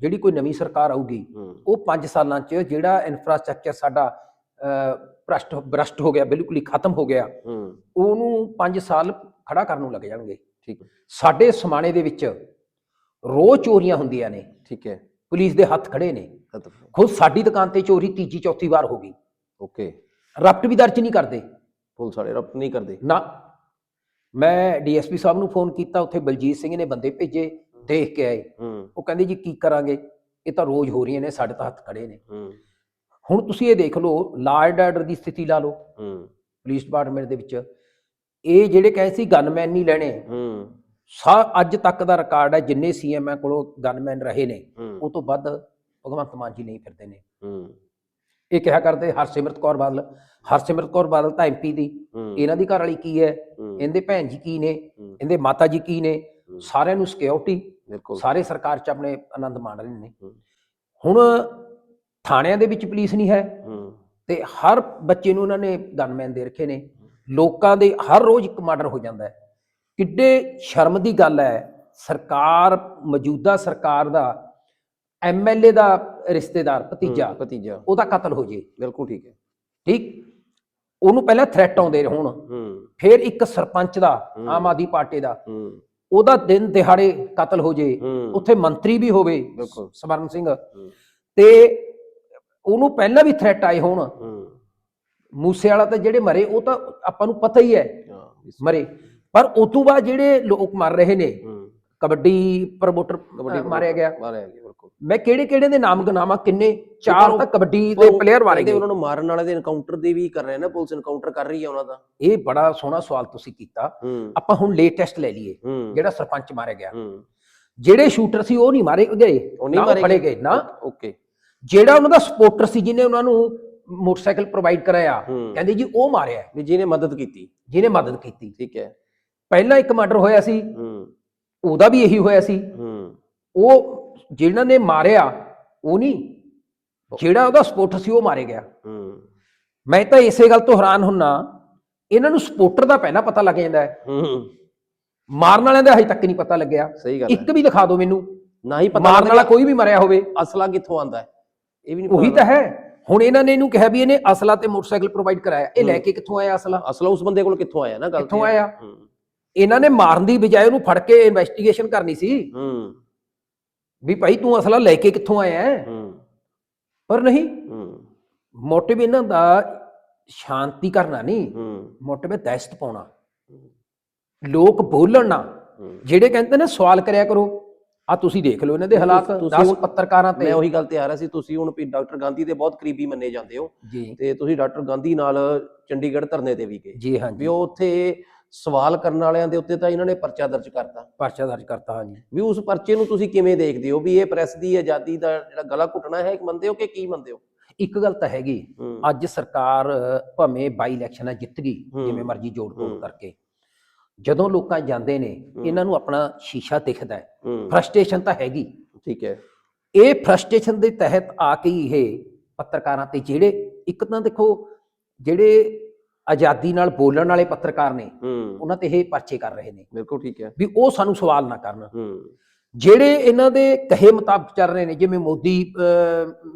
Speaker 2: ਜਿਹੜੀ ਕੋਈ ਨਵੀਂ ਸਰਕਾਰ ਆਊਗੀ ਉਹ 5 ਸਾਲਾਂ 'ਚ ਜਿਹੜਾ ਇਨਫਰਾਸਟ੍ਰਕਚਰ ਸਾਡਾ ਭ੍ਰਸ਼ਟ ਭ੍ਰਸ਼ਟ ਹੋ ਗਿਆ ਬਿਲਕੁਲ ਹੀ ਖਤਮ ਹੋ ਗਿਆ ਉਹਨੂੰ 5 ਸਾਲ ਖੜਾ ਕਰਨ ਨੂੰ ਲੱਗ ਜਾਣਗੇ।
Speaker 1: ਠੀਕ ਹੈ।
Speaker 2: ਸਾਡੇ ਸਮਾਣੇ ਦੇ ਵਿੱਚ ਰੋਜ਼ ਚੋਰੀਆਂ ਹੁੰਦੀਆਂ ਨੇ।
Speaker 1: ਠੀਕ ਹੈ।
Speaker 2: ਪੁਲਿਸ ਦੇ ਹੱਥ ਖੜੇ ਨੇ। ਖੁਦ ਸਾਡੀ ਦੁਕਾਨ ਤੇ ਚੋਰੀ ਤੀਜੀ ਚੌਥੀ ਵਾਰ ਹੋ ਗਈ।
Speaker 1: ਓਕੇ।
Speaker 2: ਰਪਟ ਵੀ ਦਰਜ ਨਹੀਂ ਕਰਦੇ।
Speaker 1: ਪੁਲਿਸ ਵਾਲੇ ਰਪਟ ਨਹੀਂ ਕਰਦੇ।
Speaker 2: ਨਾ। ਮੈਂ ਡੀਐਸਪੀ ਸਾਹਿਬ ਨੂੰ ਫੋਨ ਕੀਤਾ ਉੱਥੇ ਬਲਜੀਤ ਸਿੰਘ ਨੇ ਬੰਦੇ ਭੇਜੇ। ਦੇਖ ਕੇ ਆਏ।
Speaker 1: ਹੂੰ।
Speaker 2: ਉਹ ਕਹਿੰਦੇ ਜੀ ਕੀ ਕਰਾਂਗੇ? ਇਹ ਤਾਂ ਰੋਜ਼ ਹੋ ਰਹੀਆਂ ਨੇ ਸਾਡੇ ਤਾਂ ਹੱਥ ਖੜੇ ਨੇ।
Speaker 1: ਹੂੰ।
Speaker 2: ਹੁਣ ਤੁਸੀਂ ਇਹ ਦੇਖ ਲਓ ਲਾ ਐਂਡ ਆਰਡਰ ਦੀ ਸਥਿਤੀ ਲਾ ਲਓ।
Speaker 1: ਹੂੰ।
Speaker 2: ਪੁਲਿਸ ਡਿਪਾਰਟਮੈਂਟ ਦੇ ਵਿੱਚ। ਇਹ ਜਿਹੜੇ ਕਹੇ ਸੀ ਗਨਮੈਨ ਨਹੀਂ ਲੈਣੇ।
Speaker 1: ਹੂੰ।
Speaker 2: ਸਾ ਅੱਜ ਤੱਕ ਦਾ ਰਿਕਾਰਡ ਹੈ ਜਿੰਨੇ ਸੀਐਮ ਕੋਲੋਂ ਗਨਮੈਨ ਰਹੇ ਨੇ।
Speaker 1: ਹੂੰ।
Speaker 2: ਉਹ ਤੋਂ ਵੱਧ ਭਗਵੰਤ ਮਾਨ ਜੀ ਨਹੀਂ ਫਿਰਦੇ ਨੇ।
Speaker 1: ਹੂੰ।
Speaker 2: ਇਹ ਕਿਹਾ ਕਰਦੇ ਹਰਸਿਮਰਤ ਕੌਰ ਬਾਦਲ। ਹਰਸਿਮਰਤ ਕੌਰ ਬਾਦਲ ਤਾਂ ਐਮਪੀ ਦੀ। ਇਹਨਾਂ ਦੀ ਘਰ ਵਾਲੀ ਕੀ ਹੈ?
Speaker 1: ਹੂੰ,
Speaker 2: ਇਹਦੇ ਭੈਣ ਜੀ ਕੀ ਨੇ?
Speaker 1: ਹੂੰ,
Speaker 2: ਇਹਦੇ ਮਾਤਾ ਜੀ ਕੀ ਨੇ? ਸਾਰਿਆਂ ਨੂੰ ਸਿਕਿਉਰਿਟੀ
Speaker 1: ਬਿਲਕੁਲ।
Speaker 2: ਸਾਰੇ ਸਰਕਾਰ 'ਚ ਆਪਣੇ ਆਨੰਦ ਮਾਣ ਰਹੇ ਨੇ। ਹੁਣ ਥਾਣਿਆਂ ਦੇ ਵਿੱਚ ਪੁਲਿਸ ਨਹੀਂ ਹੈ ਤੇ ਹਰ ਬੱਚੇ ਨੂੰ ਉਹਨਾਂ ਨੇ ਗਨਮੈਨ ਦੇ ਰੱਖੇ ਨੇ। ਲੋਕਾਂ ਦੇ ਹਰ ਰੋਜ਼ ਇੱਕ ਮਰਡਰ ਹੋ ਜਾਂਦਾ ਹੈ। ਕਿੱਡੇ ਸ਼ਰਮ ਦੀ ਗੱਲ ਹੈ ਸਰਕਾਰ ਮੌਜੂਦਾ ਸਰਕਾਰ ਦਾ ਐਮਐਲਏ ਦਾ ਰਿਸ਼ਤੇਦਾਰ ਭਤੀਜਾ
Speaker 1: ਭਤੀਜਾ।
Speaker 2: ਉਹਦਾ ਕਤਲ ਹੋ ਜੇ।
Speaker 1: ਬਿਲਕੁਲ ਠੀਕ ਹੈ।
Speaker 2: ਠੀਕ? ਉਹਨੂੰ ਪਹਿਲਾਂ ਥ੍ਰੈਟ ਆਉਂਦੇ ਹੋਣ। ਫਿਰ ਇੱਕ ਸਰਪੰਚ ਦਾ। ਆਮ ਆਦਮੀ ਪਾਰਟੀ ਦਾ। ਉਹਦਾ ਦਿਨ ਦਿਹਾੜੇ ਕਤਲ ਹੋ ਜੇ ਉੱਥੇ ਮੰਤਰੀ ਵੀ ਹੋਵੇ। ਸਵਰਨ ਸਿੰਘ। ਤੇ ਉਹਨੂੰ ਪਹਿਲਾਂ ਵੀ ਥ੍ਰੈਟ ਆਏ ਹੋਣ। ਮੂਸੇ ਵਾਲਾ ਤਾਂ ਜਿਹੜੇ ਮਰੇ ਉਹ ਤਾਂ ਆਪਾਂ ਨੂੰ ਪਤਾ ਹੀ ਹੈ ਮਰੇ। ਪਰ ਉਸ ਤੋਂ ਬਾਅਦ ਜਿਹੜੇ ਲੋਕ ਮਰ ਰਹੇ ਨੇ ਕਬੱਡੀ ਪ੍ਰਮੋਟਰ
Speaker 1: ਕਬੱਡੀ
Speaker 2: ਮਾਰਿਆ ਗਿਆ। ਮੈਂ ਕਿਹੜੇ ਕਿਹੜੇ ਦੇ ਨਾਮ ਗਨਾਵਾਂ ਕਿੰਨੇ? ਚਾਰ ਤਾਂ ਕਬੱਡੀ ਦੇ ਪਲੇਅਰ
Speaker 1: ਕਹਿੰਦੇ
Speaker 2: ਗਏ
Speaker 1: ਉਹਨਾਂ ਨੂੰ ਮਾਰਨ ਵਾਲੇ ਦੇ ਐਨਕਾਊਂਟਰ ਦੇ ਵੀ ਕਰ ਰਹੇ ਨੇ ਪੁਲਿਸ ਐਨਕਾਊਂਟਰ ਕਰ ਰਹੀ ਹੈ ਉਹਨਾਂ ਦਾ।
Speaker 2: ਇਹ ਬੜਾ ਸੋਹਣਾ ਸਵਾਲ ਤੁਸੀਂ ਕੀਤਾ। ਆਪਾਂ ਹੁਣ ਲੇਟੈਸਟ ਲੈ ਲਈਏ ਜਿਹੜਾ ਸਰਪੰਚ ਮਾਰਿਆ ਗਿਆ। ਜਿਹੜੇ ਸ਼ੂਟਰ ਸੀ ਉਹ ਨਹੀਂ ਮਾਰੇ ਗਏ
Speaker 1: ਉਹ ਨਹੀਂ ਮਾਰੇ
Speaker 2: ਫੜੇ ਗਏ। ਨਾ।
Speaker 1: ਓਕੇ
Speaker 2: ਜਿਹੜਾ ਉਹਨਾਂ ਦਾ ਸਪੋਰਟਰ ਸੀ ਜਿਹਨੇ ਉਹਨਾਂ ਨੂੰ ਮੋਟਰਸਾਈਕਲ ਪ੍ਰੋਵਾਈਡ ਕਰਾਇਆ ਕਹਿੰਦੇ ਜੀ ਉਹ ਮਾਰਿਆ।
Speaker 1: ਵੀ ਜਿਹਨੇ ਮਦਦ ਕੀਤੀ।
Speaker 2: ਜਿਹਨੇ ਮਦਦ ਕੀਤੀ।
Speaker 1: ਠੀਕ ਹੈ।
Speaker 2: ਪਹਿਲਾਂ ਇੱਕ ਮਰਡਰ ਹੋਇਆ ਸੀ ਉਹਦਾ ਵੀ ਇਹੀ ਹੋਇਆ ਸੀ। ਉਹ ਜਿਹਨਾਂ ਨੇ ਮਾਰਿਆ ਉਹ ਨਹੀਂ। ਜਿਹੜਾ ਉਹਦਾ ਸਪੋਰਟਰ ਸੀ ਉਹ ਮਾਰੇ ਗਿਆ।
Speaker 1: ਹੂੰ।
Speaker 2: ਮੈਂ ਤਾਂ ਇਸੇ ਗੱਲ ਤੋਂ ਹੈਰਾਨ ਹੁੰਨਾ ਇਹਨਾਂ ਨੂੰ ਸਪੋਰਟਰ ਦਾ ਪਹਿਲਾਂ ਪਤਾ ਲੱਗ ਜਾਂਦਾ ਹੈ।
Speaker 1: ਹੂੰ।
Speaker 2: ਮਾਰਨ ਵਾਲਿਆਂ ਦਾ ਹਜੇ ਤੱਕ ਨਹੀਂ ਪਤਾ ਲੱਗਿਆ।
Speaker 1: ਸਹੀ ਗੱਲ ਹੈ।
Speaker 2: ਇੱਕ ਵੀ ਦਿਖਾ ਦਿਓ ਮੈਨੂੰ।
Speaker 1: ਨਾ ਹੀ ਪਤਾ
Speaker 2: ਮਾਰਨ ਵਾਲਾ ਕੋਈ ਵੀ ਮਰਿਆ ਹੋਵੇ।
Speaker 1: ਅਸਲਾ ਕਿੱਥੋਂ ਆਂਦਾ ਹੈ? ਇਹ ਵੀ ਨਹੀਂ
Speaker 2: ਉਹੀ ਤਾਂ ਹੈ। ਹੁਣ ਇਹਨਾਂ ਨੇ ਇਹਨੂੰ ਕਿਹਾ ਵੀ ਇਹਨੇ ਅਸਲਾ ਤੇ ਮੋਟਰਸਾਈਕਲ ਪ੍ਰੋਵਾਈਡ ਕਰਾਇਆ। ਇਹ ਲੈ। ਕੇ ਕਿੱਥੋਂ ਆਇਆ ਅਸਲਾ?
Speaker 1: ਅਸਲਾ ਉਸ ਬੰਦੇ ਕੋਲ ਕਿੱਥੋਂ ਆਇਆ ਨਾ ਗੱਲ
Speaker 2: ਕਿੱਥੋਂ। ਆਇਆ? ਇਹਨਾਂ ਨੇ ਮਾਰਨ ਦੀ ਬਜਾਏ ਉਹਨੂੰ ਫੜ ਕੇ ਇਨਵੈਸਟੀਗੇਸ਼ਨ ਕਰਨੀ ਸੀ।
Speaker 1: ਹੂੰ।
Speaker 2: ਵੀ ਭਾਈ ਤੂੰ ਅਸਲਾ ਲੈ ਕੇ ਕਿੱਥੋਂ ਆਇਆ ਹੈ?
Speaker 1: ਹੂੰ।
Speaker 2: ਪਰ ਨਹੀਂ।
Speaker 1: ਹੂੰ।
Speaker 2: ਮੋਟਿਵ ਇਹਨਾਂ ਦਾ ਸ਼ਾਂਤੀ ਕਰਨਾ ਨਹੀਂ।
Speaker 1: ਹੂੰ।
Speaker 2: ਮੋਟਿਵ ਹੈ ਦਹਿਸ਼ਤ ਪਾਉਣਾ। ਲੋਕ ਬੋਲਣ ਨਾ।
Speaker 1: ਹੂੰ।
Speaker 2: ਜਿਹੜੇ ਕਹਿੰਦੇ ਨੇ ਸਵਾਲ ਕਰਿਆ ਕਰੋ। ਆ ਤੁਸੀਂ ਦੇਖ ਲਓ ਇਹਨਾਂ ਦੇ ਹਾਲਾਤ।
Speaker 1: ਤੁਸੀਂ
Speaker 2: 10
Speaker 1: ਹੁਣ-
Speaker 2: ਪੱਤਰਕਾਰਾਂ ਤੇ
Speaker 1: ਮੈਂ ਉਹੀ ਗੱਲ ਤੇ ਆ ਰਿਹਾ ਸੀ ਤੁਸੀਂ ਹੁਣ ਵੀ ਡਾਕਟਰ ਗਾਂਧੀ ਦੇ ਬਹੁਤ ਕਰੀਬੀ ਮੰਨੇ ਜਾਂਦੇ ਹੋ।
Speaker 2: ਜੀ।
Speaker 1: ਤੇ ਤੁਸੀਂ ਡਾਕਟਰ ਗਾਂਧੀ ਨਾਲ ਚੰਡੀਗੜ੍ਹ ਧਰਨੇ ਤੇ ਵੀ ਗਏ।
Speaker 2: ਜੀ ਹਾਂ
Speaker 1: ਵੀ ਉਹ ਉੱਥੇ ਸਵਾਲ ਕਰਨ ਵਾਲਿਆਂ ਦੇ ਉੱਤੇ ਤਾਂ ਇਹਨਾਂ ਨੇ ਪਰਚਾ ਦਰਜ ਕਰਤਾ।
Speaker 2: ਪਰਚਾ ਦਰਜ ਕਰਤਾ ਹਾਂ ਜੀ
Speaker 1: ਵੀ ਉਸ ਪਰਚੇ ਨੂੰ ਤੁਸੀਂ ਕਿਵੇਂ ਦੇਖਦੇ ਹੋ? ਵੀ ਇਹ ਪ੍ਰੈਸ ਦੀ ਆਜ਼ਾਦੀ ਦਾ ਜਿਹੜਾ ਗਲਾ ਘੁੱਟਣਾ ਹੈ ਮੰਨਦੇ ਹੋ ਕਿ ਕੀ ਮੰਨਦੇ ਹੋ?
Speaker 2: ਇੱਕ ਗੱਲ ਤਾਂ ਹੈਗੀ ਅੱਜ ਸਰਕਾਰ ਭਾਵੇਂ ਬਾਈ ਇਲੈਕਸ਼ਨਾਂ ਜਿੱਤ ਗਈ। ਜਿਵੇਂ ਮਰਜ਼ੀ ਜੋੜ ਤੋੜ। ਕਰਕੇ। ਜਦੋਂ ਲੋਕਾਂ ਜਾਂਦੇ ਨੇ। ਇਹਨਾਂ ਨੂੰ ਆਪਣਾ ਸ਼ੀਸ਼ਾ ਦਿਖਦਾ ਹੈ। ਫਰਸਟ੍ਰੇਸ਼ਨ ਤਾਂ ਹੈਗੀ।
Speaker 1: ਠੀਕ ਹੈ।
Speaker 2: ਇਹ ਫਰਸਟ੍ਰੇਸ਼ਨ ਦੇ ਤਹਿਤ ਆ ਕੇ ਹੀ ਇਹ ਪੱਤਰਕਾਰਾਂ ਤੇ ਜਿਹੜੇ ਇੱਕ ਤਾਂ ਦੇਖੋ ਜਿਹੜੇ ਆਜ਼ਾਦੀ ਨਾਲ ਬੋਲਣ ਵਾਲੇ ਪੱਤਰਕਾਰ ਨੇ
Speaker 1: ਹੂੰ।
Speaker 2: ਉਹਨਾਂ ਤੇ ਇਹ ਪਰਚੇ ਕਰ ਰਹੇ ਨੇ।
Speaker 1: ਬਿਲਕੁਲ ਠੀਕ ਹੈ।
Speaker 2: ਵੀ ਉਹ ਸਾਨੂੰ ਸਵਾਲ ਨਾ ਕਰਨ।
Speaker 1: ਹੂੰ।
Speaker 2: ਜਿਹੜੇ ਇਹਨਾਂ ਦੇ ਕਹੇ ਮੁਤਾਬਕ ਚੱਲ ਰਹੇ ਨੇ ਜਿਵੇਂ ਮੋਦੀ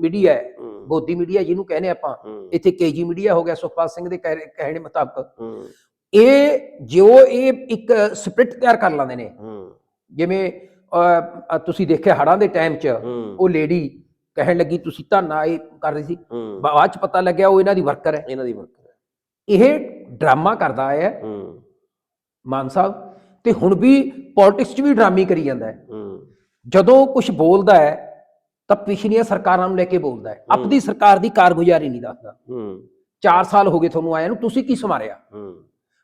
Speaker 2: ਮੀਡੀਆ ਹੈ। ਮੋਦੀ ਮੀਡੀਆ ਜਿਹਨੂੰ ਕਹਿੰਦੇ ਆਪਾਂ ਇੱਥੇ ਕੇਜੀ ਮੀਡੀਆ ਹੋ ਗਿਆ ਸੁਖਪਾਲ ਸਿੰਘ ਦੇ ਕਹਿ- ਕਹਿਣੇ ਮੁਤਾਬਕ। ਇਹ ਜੋ ਇਹ ਇੱਕ ਸਪ੍ਰਿਟ ਤਿਆਰ ਕਰ ਲੈਂਦੇ ਨੇ। ਜਿਵੇਂ ਤੁਸੀਂ ਦੇਖਿਆ ਹੜਾਂ ਦੇ ਟਾਈਮ 'ਚ ਉਹ ਲੇਡੀ ਕਹਿਣ ਲੱਗੀ ਤੁਸੀਂ ਧਰਨਾ ਇਹ ਕਰ ਰਹੀ ਸੀ। ਬਾਅਦ 'ਚ ਪਤਾ ਲੱਗਿਆ ਉਹ ਇਹਨਾਂ ਦੀ ਵਰਕਰ ਹੈ।
Speaker 1: ਇਹਨਾਂ ਦੀ ਵਰਕਰ
Speaker 2: ਇਹ ਡਰਾਮਾ ਕਰਦਾ ਹੈ
Speaker 1: ਹੂੰ।
Speaker 2: ਮਾਨ ਸਾਹਿਬ ਤੇ ਹੁਣ ਵੀ ਪੋਲਿਟਿਕਸ 'ਚ ਵੀ ਡਰਾਮੀ ਕਰੀ ਜਾਂਦਾ ਹੈ। ਜਦੋਂ ਕੁਝ ਬੋਲਦਾ ਹੈ ਤਾਂ ਪਿਛਲੀਆਂ ਸਰਕਾਰਾਂ ਨੂੰ ਲੈ ਕੇ ਬੋਲਦਾ ਹੈ। ਆਪਣੀ ਸਰਕਾਰ ਦੀ ਕਾਰਗੁਜ਼ਾਰੀ ਨਹੀਂ ਦੱਸਦਾ।
Speaker 1: ਹੂੰ।
Speaker 2: 4 ਸਾਲ ਹੋ ਗਏ ਤੁਹਾਨੂੰ ਆਇਆ ਨੂੰ ਤੁਸੀਂ ਕੀ ਸਮਾਰਿਆ
Speaker 1: ਹੂੰ।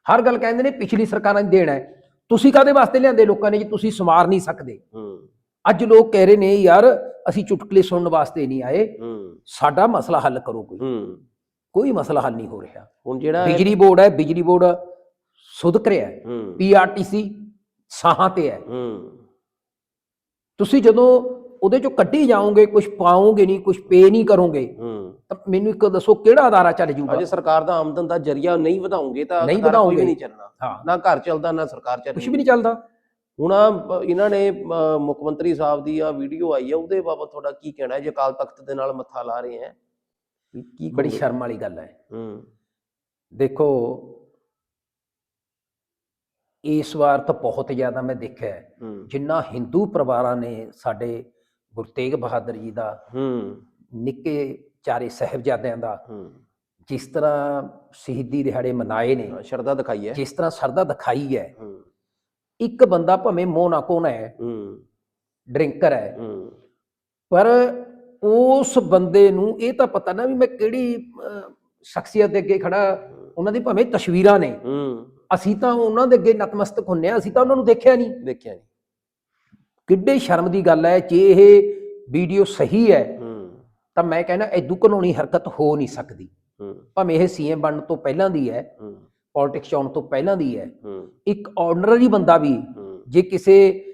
Speaker 2: ਹਰ ਗੱਲ ਕਹਿੰਦੇ ਨੇ ਪਿਛਲੀ ਸਰਕਾਰਾਂ ਨੇ ਦੇਣਾ ਹੈ। ਤੁਸੀਂ ਕਾਦੇ ਵਾਸਤੇ ਲਿਆਂਦੇ ਲੋਕਾਂ ਨੇ ਜੀ? ਤੁਸੀਂ ਸਮਾਰ ਨਹੀਂ ਸਕਦੇ।
Speaker 1: ਹੂੰ।
Speaker 2: ਅੱਜ ਲੋਕ ਕਹਿ ਰਹੇ ਨੇ ਯਾਰ ਅਸੀਂ ਚੁਟਕਲੇ ਸੁਣਨ ਵਾਸਤੇ ਨਹੀਂ ਆਏ। ਸਾਡਾ ਮਸਲਾ ਹੱਲ ਕਰੋ ਕੋਈ। ਕੋਈ ਮਸਲਾ ਹੱਲ ਨਹੀਂ ਹੋ ਰਿਹਾ।
Speaker 1: ਹੁਣ ਜਿਹੜਾ
Speaker 2: ਬਿਜਲੀ ਬੋਰਡ ਹੈ ਬਿਜਲੀ ਬੋਰਡ ਸੁਧਕ ਰਿਹਾ ਹੈ ਪੀਆਰਟੀਸੀ ਸਾਹਾਂ ਤੇ ਹੈ। ਤੁਸੀਂ ਜਦੋਂ ਉਹਦੇ ਚੋਂ ਕੱਢੀ ਜਾਓਗੇ ਕੁਝ ਪਾਓਗੇ ਨਹੀਂ ਕੁਝ ਪੇ ਨਹੀਂ ਕਰੋਗੇ ਤਾਂ ਮੈਨੂੰ ਇੱਕ ਦੱਸੋ ਕਿਹੜਾ ਅਦਾਰਾ ਚੱਲ ਜੂਗਾ?
Speaker 1: ਅਜੇ ਸਰਕਾਰ ਦਾ ਆਮਦਨ ਦਾ ਜਰੀਆ ਨਹੀਂ ਵਧਾਉਂਗੇ ਤਾਂ
Speaker 2: ਨਹੀਂ
Speaker 1: ਅਦਾਰਾ ਕੋਈ ਵੀ
Speaker 2: ਵਧਾਓਗੇ।
Speaker 1: ਨਹੀਂ ਚੱਲਣਾ। ਨਾ ਘਰ ਚੱਲਦਾ ਨਾ ਸਰਕਾਰ
Speaker 2: ਕੁਝ
Speaker 1: ਚੱਲਦੀ
Speaker 2: ਵੀ ਨਹੀਂ ਚੱਲਦਾ।
Speaker 1: ਹੁਣ ਇਹਨਾਂ ਨੇ ਮੁੱਖ ਮੰਤਰੀ ਸਾਹਿਬ ਦੀ ਆ ਵੀਡੀਓ ਆਈ ਆ ਉਹਦੇ ਬਾਬਤ ਤੁਹਾਡਾ ਕੀ ਕਹਿਣਾ ਹੈ? ਜੇ ਅਕਾਲ ਤਖਤ ਦੇ ਨਾਲ ਮੱਥਾ ਲਾ ਰਹੇ ਹੈ। ਵੀ ਕੀ
Speaker 2: ਬੜੀ? ਸ਼ਰਮ ਵਾਲੀ ਗੱਲ ਹੈ।
Speaker 1: ਹੂੰ।
Speaker 2: ਦੇਖੋ ਇਸ ਵਾਰ ਤਾਂ ਬਹੁਤ ਜ਼ਿਆਦਾ ਮੈਂ ਦੇਖਿਆ ਹੈ।
Speaker 1: ਹੂੰ।
Speaker 2: ਜਿੰਨਾ ਹਿੰਦੂ ਪਰਿਵਾਰਾਂ ਨੇ ਸਾਡੇ ਗੁਰੂ ਤੇਗ ਬਹਾਦਰ ਜੀ ਦਾ
Speaker 1: ਹੂੰ।
Speaker 2: ਨਿੱਕੇ ਚਾਰੇ ਸਾਹਿਬਜ਼ਾਦਿਆਂ ਦਾ
Speaker 1: ਹੂੰ।
Speaker 2: ਜਿਸ ਤਰ੍ਹਾਂ ਸ਼ਹੀਦੀ ਦਿਹਾੜੇ ਮਨਾਏ ਨੇ
Speaker 1: ਸ਼ਰਧਾ ਦਿਖਾਈ ਹੈ।
Speaker 2: ਜਿਸ ਤਰ੍ਹਾਂ ਸਰਦਾ ਦਿਖਾਈ ਹੈ।
Speaker 1: ਹੂੰ।
Speaker 2: ਇੱਕ ਬੰਦਾ ਭਾਵੇਂ ਮੋਨਾ ਕੋਨਾ ਹੈ।
Speaker 1: ਹੂੰ।
Speaker 2: ਡਰਿੰਕਰ ਹੈ।
Speaker 1: ਹੂੰ।
Speaker 2: ਪਰ ਉਸ ਬੰਦੇ ਨੂੰ ਇਹ ਤਾਂ ਪਤਾ ਨਾ ਵੀ ਮੈਂ ਕਿਹੜੀ ਸ਼ਖਸੀਅਤ ਦੇ ਅੱਗੇ ਖੜਾ ਉਹਨਾਂ ਦੀ ਭਾਵੇਂ ਤਸਵੀਰਾਂ ਨੇ।
Speaker 1: ਹੂੰ।
Speaker 2: ਅਸੀਂ ਤਾਂ ਉਹਨਾਂ ਦੇ ਅੱਗੇ ਨਤਮਸਤਕ ਹੁੰਨੇ ਆ ਅਸੀਂ ਤਾਂ ਉਹਨਾਂ ਨੂੰ ਦੇਖਿਆ ਨਹੀਂ।
Speaker 1: ਦੇਖਿਆ ਨਹੀਂ।
Speaker 2: ਕਿੱਡੇ ਸ਼ਰਮ ਦੀ ਗੱਲ ਹੈ ਜੇ ਇਹ ਵੀਡੀਓ ਸਹੀ ਹੈ
Speaker 1: ਹੂੰ।
Speaker 2: ਤਾਂ ਮੈਂ ਕਹਿੰਦਾ ਐਦੂ ਕਾਨੂੰਨੀ ਹਰਕਤ ਹੋ ਨਹੀਂ ਸਕਦੀ।
Speaker 1: ਹੂੰ।
Speaker 2: ਭਾਵੇਂ ਇਹ ਸੀਐਮ ਬਣਨ ਤੋਂ ਪਹਿਲਾਂ ਦੀ ਹੈ
Speaker 1: ਹੂੰ।
Speaker 2: ਪੋਲਿਟਿਕਸ 'ਚ ਆਉਣ ਤੋਂ ਪਹਿਲਾਂ ਦੀ ਹੈ
Speaker 1: ਹੂੰ।
Speaker 2: ਇੱਕ ਆਰਡੀਨਰੀ ਬੰਦਾ ਵੀ ਜੇ ਕਿਸੇ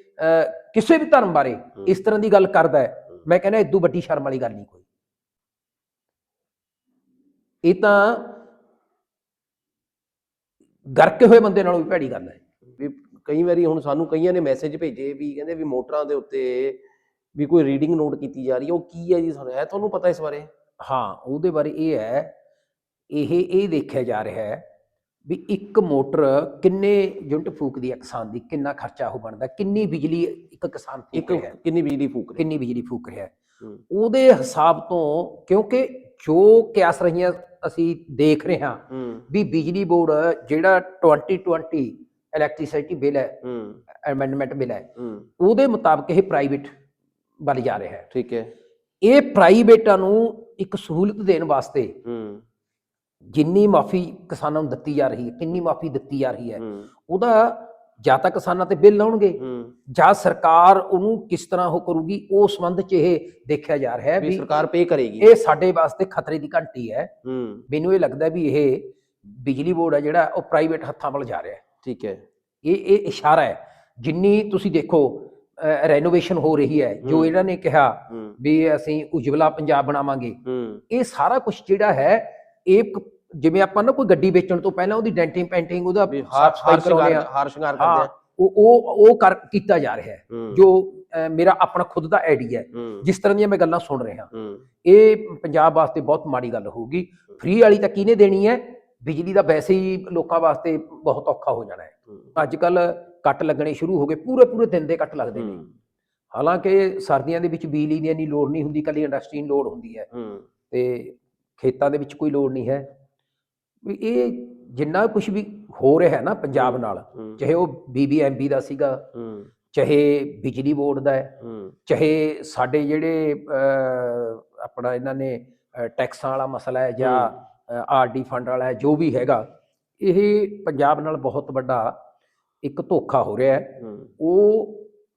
Speaker 2: ਕਿਸੇ ਵੀ ਧਰਮ ਬਾਰੇ ਇਸ ਤਰ੍ਹਾਂ ਦੀ ਗੱਲ ਕਰਦਾ ਹੈ ਮੈਂ ਕਹਿੰਦਾ ਇਦੋਂ ਵੱਡੀ ਸ਼ਰਮ ਵਾਲੀ ਗੱਲ ਨਹੀਂ ਕੋਈ। ਇਹ ਤਾਂ ਗਰਕੇ ਹੋਏ ਬੰਦੇ ਨਾਲੋਂ ਵੀ ਭੈੜੀ ਗੱਲ ਹੈ।
Speaker 1: ਵੀ ਕਈ ਵਾਰੀ ਹੁਣ ਸਾਨੂੰ ਕਈਆਂ ਨੇ ਮੈਸੇਜ ਭੇਜੇ ਵੀ ਕਹਿੰਦੇ ਵੀ ਮੋਟਰਾਂ ਦੇ ਉੱਤੇ ਵੀ ਕੋਈ ਰੀਡਿੰਗ ਨੋਟ ਕੀਤੀ ਜਾ ਰਹੀ ਹੈ ਉਹ ਕੀ ਹੈ ਜੀ ਸਾਨੂੰ ਹੈ ਤੁਹਾਨੂੰ ਪਤਾ ਇਸ ਬਾਰੇ?
Speaker 2: ਹਾਂ ਉਹਦੇ ਬਾਰੇ ਇਹ ਹੈ ਇਹ ਇਹ ਦੇਖਿਆ ਜਾ ਰਿਹਾ ਹੈ ਵੀ ਇੱਕ ਮੋਟਰ ਕਿੰਨੇ ਯੂਨਿਟ ਫੂਕਦੀ ਹੈ ਕਿਸਾਨ ਦੀ? ਕਿੰਨਾ ਖਰਚਾ ਉਹ ਬਣਦਾ? ਕਿੰਨੀ ਬਿਜਲੀ ਇੱਕ ਕਿਸਾਨ ਫੂਕ
Speaker 1: ਇੱਕ
Speaker 2: ਰਿਹਾ ਹੈ?
Speaker 1: ਕਿੰਨੀ ਬਿਜਲੀ ਫੂਕ ਰਹੀ?
Speaker 2: ਕਿੰਨੀ ਬਿਜਲੀ ਫੂਕ ਰਿਹਾ ਹੈ?
Speaker 1: ਹੂੰ।
Speaker 2: ਉਹਦੇ ਹਿਸਾਬ ਤੋਂ ਕਿਉਂਕਿ ਜੋ ਕਿਆਸ ਰਹੀਆਂ ਅਸੀਂ ਦੇਖ ਰਹੇ ਹਾਂ
Speaker 1: ਹੂੰ।
Speaker 2: ਵੀ ਬਿਜਲੀ ਬੋਰਡ ਜਿਹੜਾ 2020 ਇਲੈਕਟ੍ਰਿਸਿਟੀ ਬਿੱਲ ਹੈ
Speaker 1: ਹੂੰ।
Speaker 2: ਅਮੈਂਡਮੈਂਟ ਬਿੱਲ ਹੈ
Speaker 1: ਹੂੰ।
Speaker 2: ਉਹਦੇ ਮੁਤਾਬਕ ਇਹ ਪ੍ਰਾਈਵੇਟ ਵੱਲ ਜਾ ਰਿਹਾ ਹੈ।
Speaker 1: ਠੀਕ ਹੈ।
Speaker 2: ਇਹ ਪ੍ਰਾਈਵੇਟਾਂ ਨੂੰ ਇੱਕ ਸਹੂਲਤ ਦੇਣ ਵਾਸਤੇ
Speaker 1: ਹੂੰ।
Speaker 2: ਜਿੰਨੀ ਮਾਫੀ ਕਿਸਾਨਾਂ ਨੂੰ ਦਿੱਤੀ ਜਾ ਰਹੀ ਹੈ ਕਿੰਨੀ ਮਾਫੀ ਦਿੱਤੀ ਜਾ ਰਹੀ ਹੈ ਉਹਦਾ ਜਾਂ ਤਾਂ ਕਿਸਾਨਾਂ ਤੇ ਬਿੱਲ ਲਾਉਣਗੇ ਜਾਂ ਸਰਕਾਰ ਉਹਨੂੰ ਕਿਸ ਤਰ੍ਹਾਂ ਉਹ ਕਰੂਗੀ ਉਸ ਸੰਬੰਧ 'ਚ ਇਹ ਦੇਖਿਆ ਜਾ ਰਿਹਾ ਹੈ
Speaker 1: ਵੀ ਸਰਕਾਰ ਪੇ ਕਰੇਗੀ।
Speaker 2: ਇਹ ਸਾਡੇ ਵਾਸਤੇ ਖਤਰੇ ਦੀ ਘੰਟੀ ਹੈ। ਮੈਨੂੰ ਇਹ ਲੱਗਦਾ ਵੀ ਇਹ ਬਿਜਲੀ ਬੋਰਡ ਹੈ ਜਿਹੜਾ ਉਹ ਪ੍ਰਾਈਵੇਟ ਹੱਥਾਂ ਵੱਲ ਜਾ ਰਿਹਾ ਹੈ।
Speaker 1: ਠੀਕ ਹੈ।
Speaker 2: ਇਹ ਇਹ ਇਸ਼ਾਰਾ ਹੈ। ਜਿੰਨੀ ਤੁਸੀਂ ਦੇਖੋ ਰੈਨੋਵੇਸ਼ਨ ਹੋ ਰਹੀ ਹੈ ਜੋ। ਇਹਨਾਂ ਨੇ ਕਿਹਾ ਵੀ ਅਸੀਂ ਉਜਵਲਾ ਪੰਜਾਬ ਬਣਾਵਾਂਗੇ। ਇਹ ਸਾਰਾ ਕੁਝ ਜਿਹੜਾ ਹੈ ਇਹ ਇੱਕ- ਜਿਵੇਂ ਆਪਾਂ ਨਾ ਕੋਈ ਗੱਡੀ ਵੇਚਣ ਤੋਂ ਪਹਿਲਾਂ ਉਹਦੀ ਡੈਂਟਿੰਗ ਪੈਂਟਿੰਗ ਉਹਦਾ
Speaker 1: ਹਾਰ
Speaker 2: ਸਾਫ਼ ਸਫ਼ਾਈ ਕਰਾਉਂਦੇ
Speaker 1: ਸ਼ਿੰਗਾਰ
Speaker 2: ਆ।
Speaker 1: ਹਾਰ ਸ਼ਿੰਗਾਰ ਕਰਦੇ ਆ।
Speaker 2: ਉਹ ਉਹ ਉਹ ਕਰ ਕੀਤਾ ਜਾ ਰਿਹਾ ਹੈ। ਜੋ ਮੇਰਾ ਆਪਣਾ ਖੁਦ ਦਾ ਆਈਡੀਆ ਹੈ। ਜਿਸ ਤਰ੍ਹਾਂ ਦੀਆਂ ਮੈਂ ਗੱਲਾਂ ਸੁਣ ਰਿਹਾ ਇਹ ਪੰਜਾਬ ਵਾਸਤੇ ਬਹੁਤ ਮਾੜੀ ਗੱਲ ਹੋਊਗੀ। ਫ੍ਰੀ ਵਾਲੀ ਤਾਂ ਕਿਹਨੇ ਦੇਣੀ ਹੈ? ਬਿਜਲੀ ਦਾ ਵੈਸੇ ਹੀ ਲੋਕਾਂ ਵਾਸਤੇ ਬਹੁਤ ਔਖਾ ਹੋ ਜਾਣਾ ਹੈ। ਅੱਜ ਕੱਲ ਕੱਟ ਲੱਗਣੇ ਸ਼ੁਰੂ ਹੋ ਗਏ। ਪੂਰੇ ਪੂਰੇ ਦਿਨ ਦੇ ਕੱਟ ਲੱਗਦੇ ਨੇ। ਹਾਲਾਂਕਿ ਸਰਦੀਆਂ ਦੇ ਵਿੱਚ ਬਿਜਲੀ ਦੀ ਇੰਨੀ ਲੋੜ ਨਹੀਂ ਹੁੰਦੀ। ਕੱਲੀ ਇੰਡਸਟਰੀ ਨੂੰ ਲੋੜ ਹੁੰਦੀ ਹੂੰ। ਤੇ ਖੇਤਾਂ ਦੇ ਵਿੱਚ ਕੋਈ ਲੋੜ ਨਹੀਂ ਹੈ। ਵੀ ਇਹ ਜਿੰਨਾ ਕੁਝ ਵੀ ਹੋ ਰਿਹਾ ਹੈ ਨਾ ਪੰਜਾਬ ਨਾਲ ਚਾਹੇ ਉਹ ਬੀਬੀਐਮਬੀ ਦਾ ਸੀਗਾ ਚਾਹੇ ਬਿਜਲੀ ਬੋਰਡ ਦਾ ਹੈ ਚਾਹੇ ਸਾਡੇ ਜਿਹੜੇ ਆਪਣਾ ਇਹਨਾਂ ਨੇ ਟੈਕਸਾਂ ਵਾਲਾ ਮਸਲਾ ਹੈ ਜਾਂ ਆਰਡੀ ਫੰਡ ਵਾਲਾ ਹੈ ਜੋ ਵੀ ਹੈਗਾ ਇਹ ਪੰਜਾਬ ਨਾਲ ਬਹੁਤ ਵੱਡਾ ਇੱਕ ਧੋਖਾ ਹੋ ਰਿਹਾ ਹੈ। ਉਹ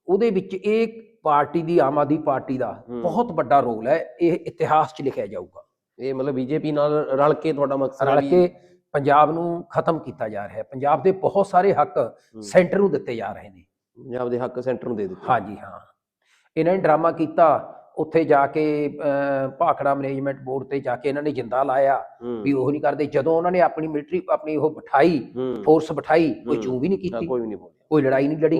Speaker 2: ਉਹਦੇ ਵਿੱਚ ਇਹ ਪਾਰਟੀ ਦੀ ਆਮ ਆਦਮੀ ਪਾਰਟੀ ਦਾ। ਬਹੁਤ ਵੱਡਾ ਰੋਲ ਹੈ ਇਹ ਇਤਿਹਾਸ 'ਚ ਲਿਖਿਆ ਜਾਊਗਾ।
Speaker 1: ਇਹ ਮਤਲਬ ਬੀਜੇਪੀ ਨਾਲ ਰਲ ਕੇ ਤੁਹਾਡਾ ਮਕਸਦ
Speaker 2: ਰਲ ਕੇ ਪੰਜਾਬ ਨੂੰ ਖਤਮ ਕੀਤਾ ਜਾ ਰਿਹਾ ਹੈ। ਪੰਜਾਬ ਦੇ ਬਹੁਤ ਸਾਰੇ ਹੱਕ ਸੈਂਟਰ ਨੂੰ ਦਿੱਤੇ ਜਾ ਰਹੇ ਨੇ।
Speaker 1: ਪੰਜਾਬ ਦੇ ਹੱਕ ਸੈਂਟਰ ਨੂੰ ਦੇ ਦਿੱਤੇ।
Speaker 2: ਹਾਂਜੀ ਹਾਂ। ਇਹਨਾਂ ਨੇ ਡਰਾਮਾ ਕੀਤਾ ਉੱਥੇ ਜਾ ਕੇ ਭਾਖੜਾ ਮੈਨੇਜਮੈਂਟ ਬੋਰਡ ਤੇ ਜਾ ਕੇ ਇਹਨਾਂ ਨੇ ਜਿੰਦਾ ਲਾਇਆ ਵੀ ਉਹ ਨਹੀਂ ਕਰਦੇ। ਜਦੋਂ ਉਹਨਾਂ ਨੇ ਆਪਣੀ ਮਿਲਟਰੀ ਆਪਣੀ ਉਹ ਬਿਠਾਈ ਫੋਰਸ ਬਿਠਾਈ ਕੋਈ। ਚੂੰ ਵੀ ਨਹੀਂ ਕੀਤੀ।
Speaker 1: ਕੋਈ ਨਹੀਂ ਬੋਲਿਆ।
Speaker 2: ਕੋਈ ਲੜਾਈ ਨਹੀਂ ਲੜੀ।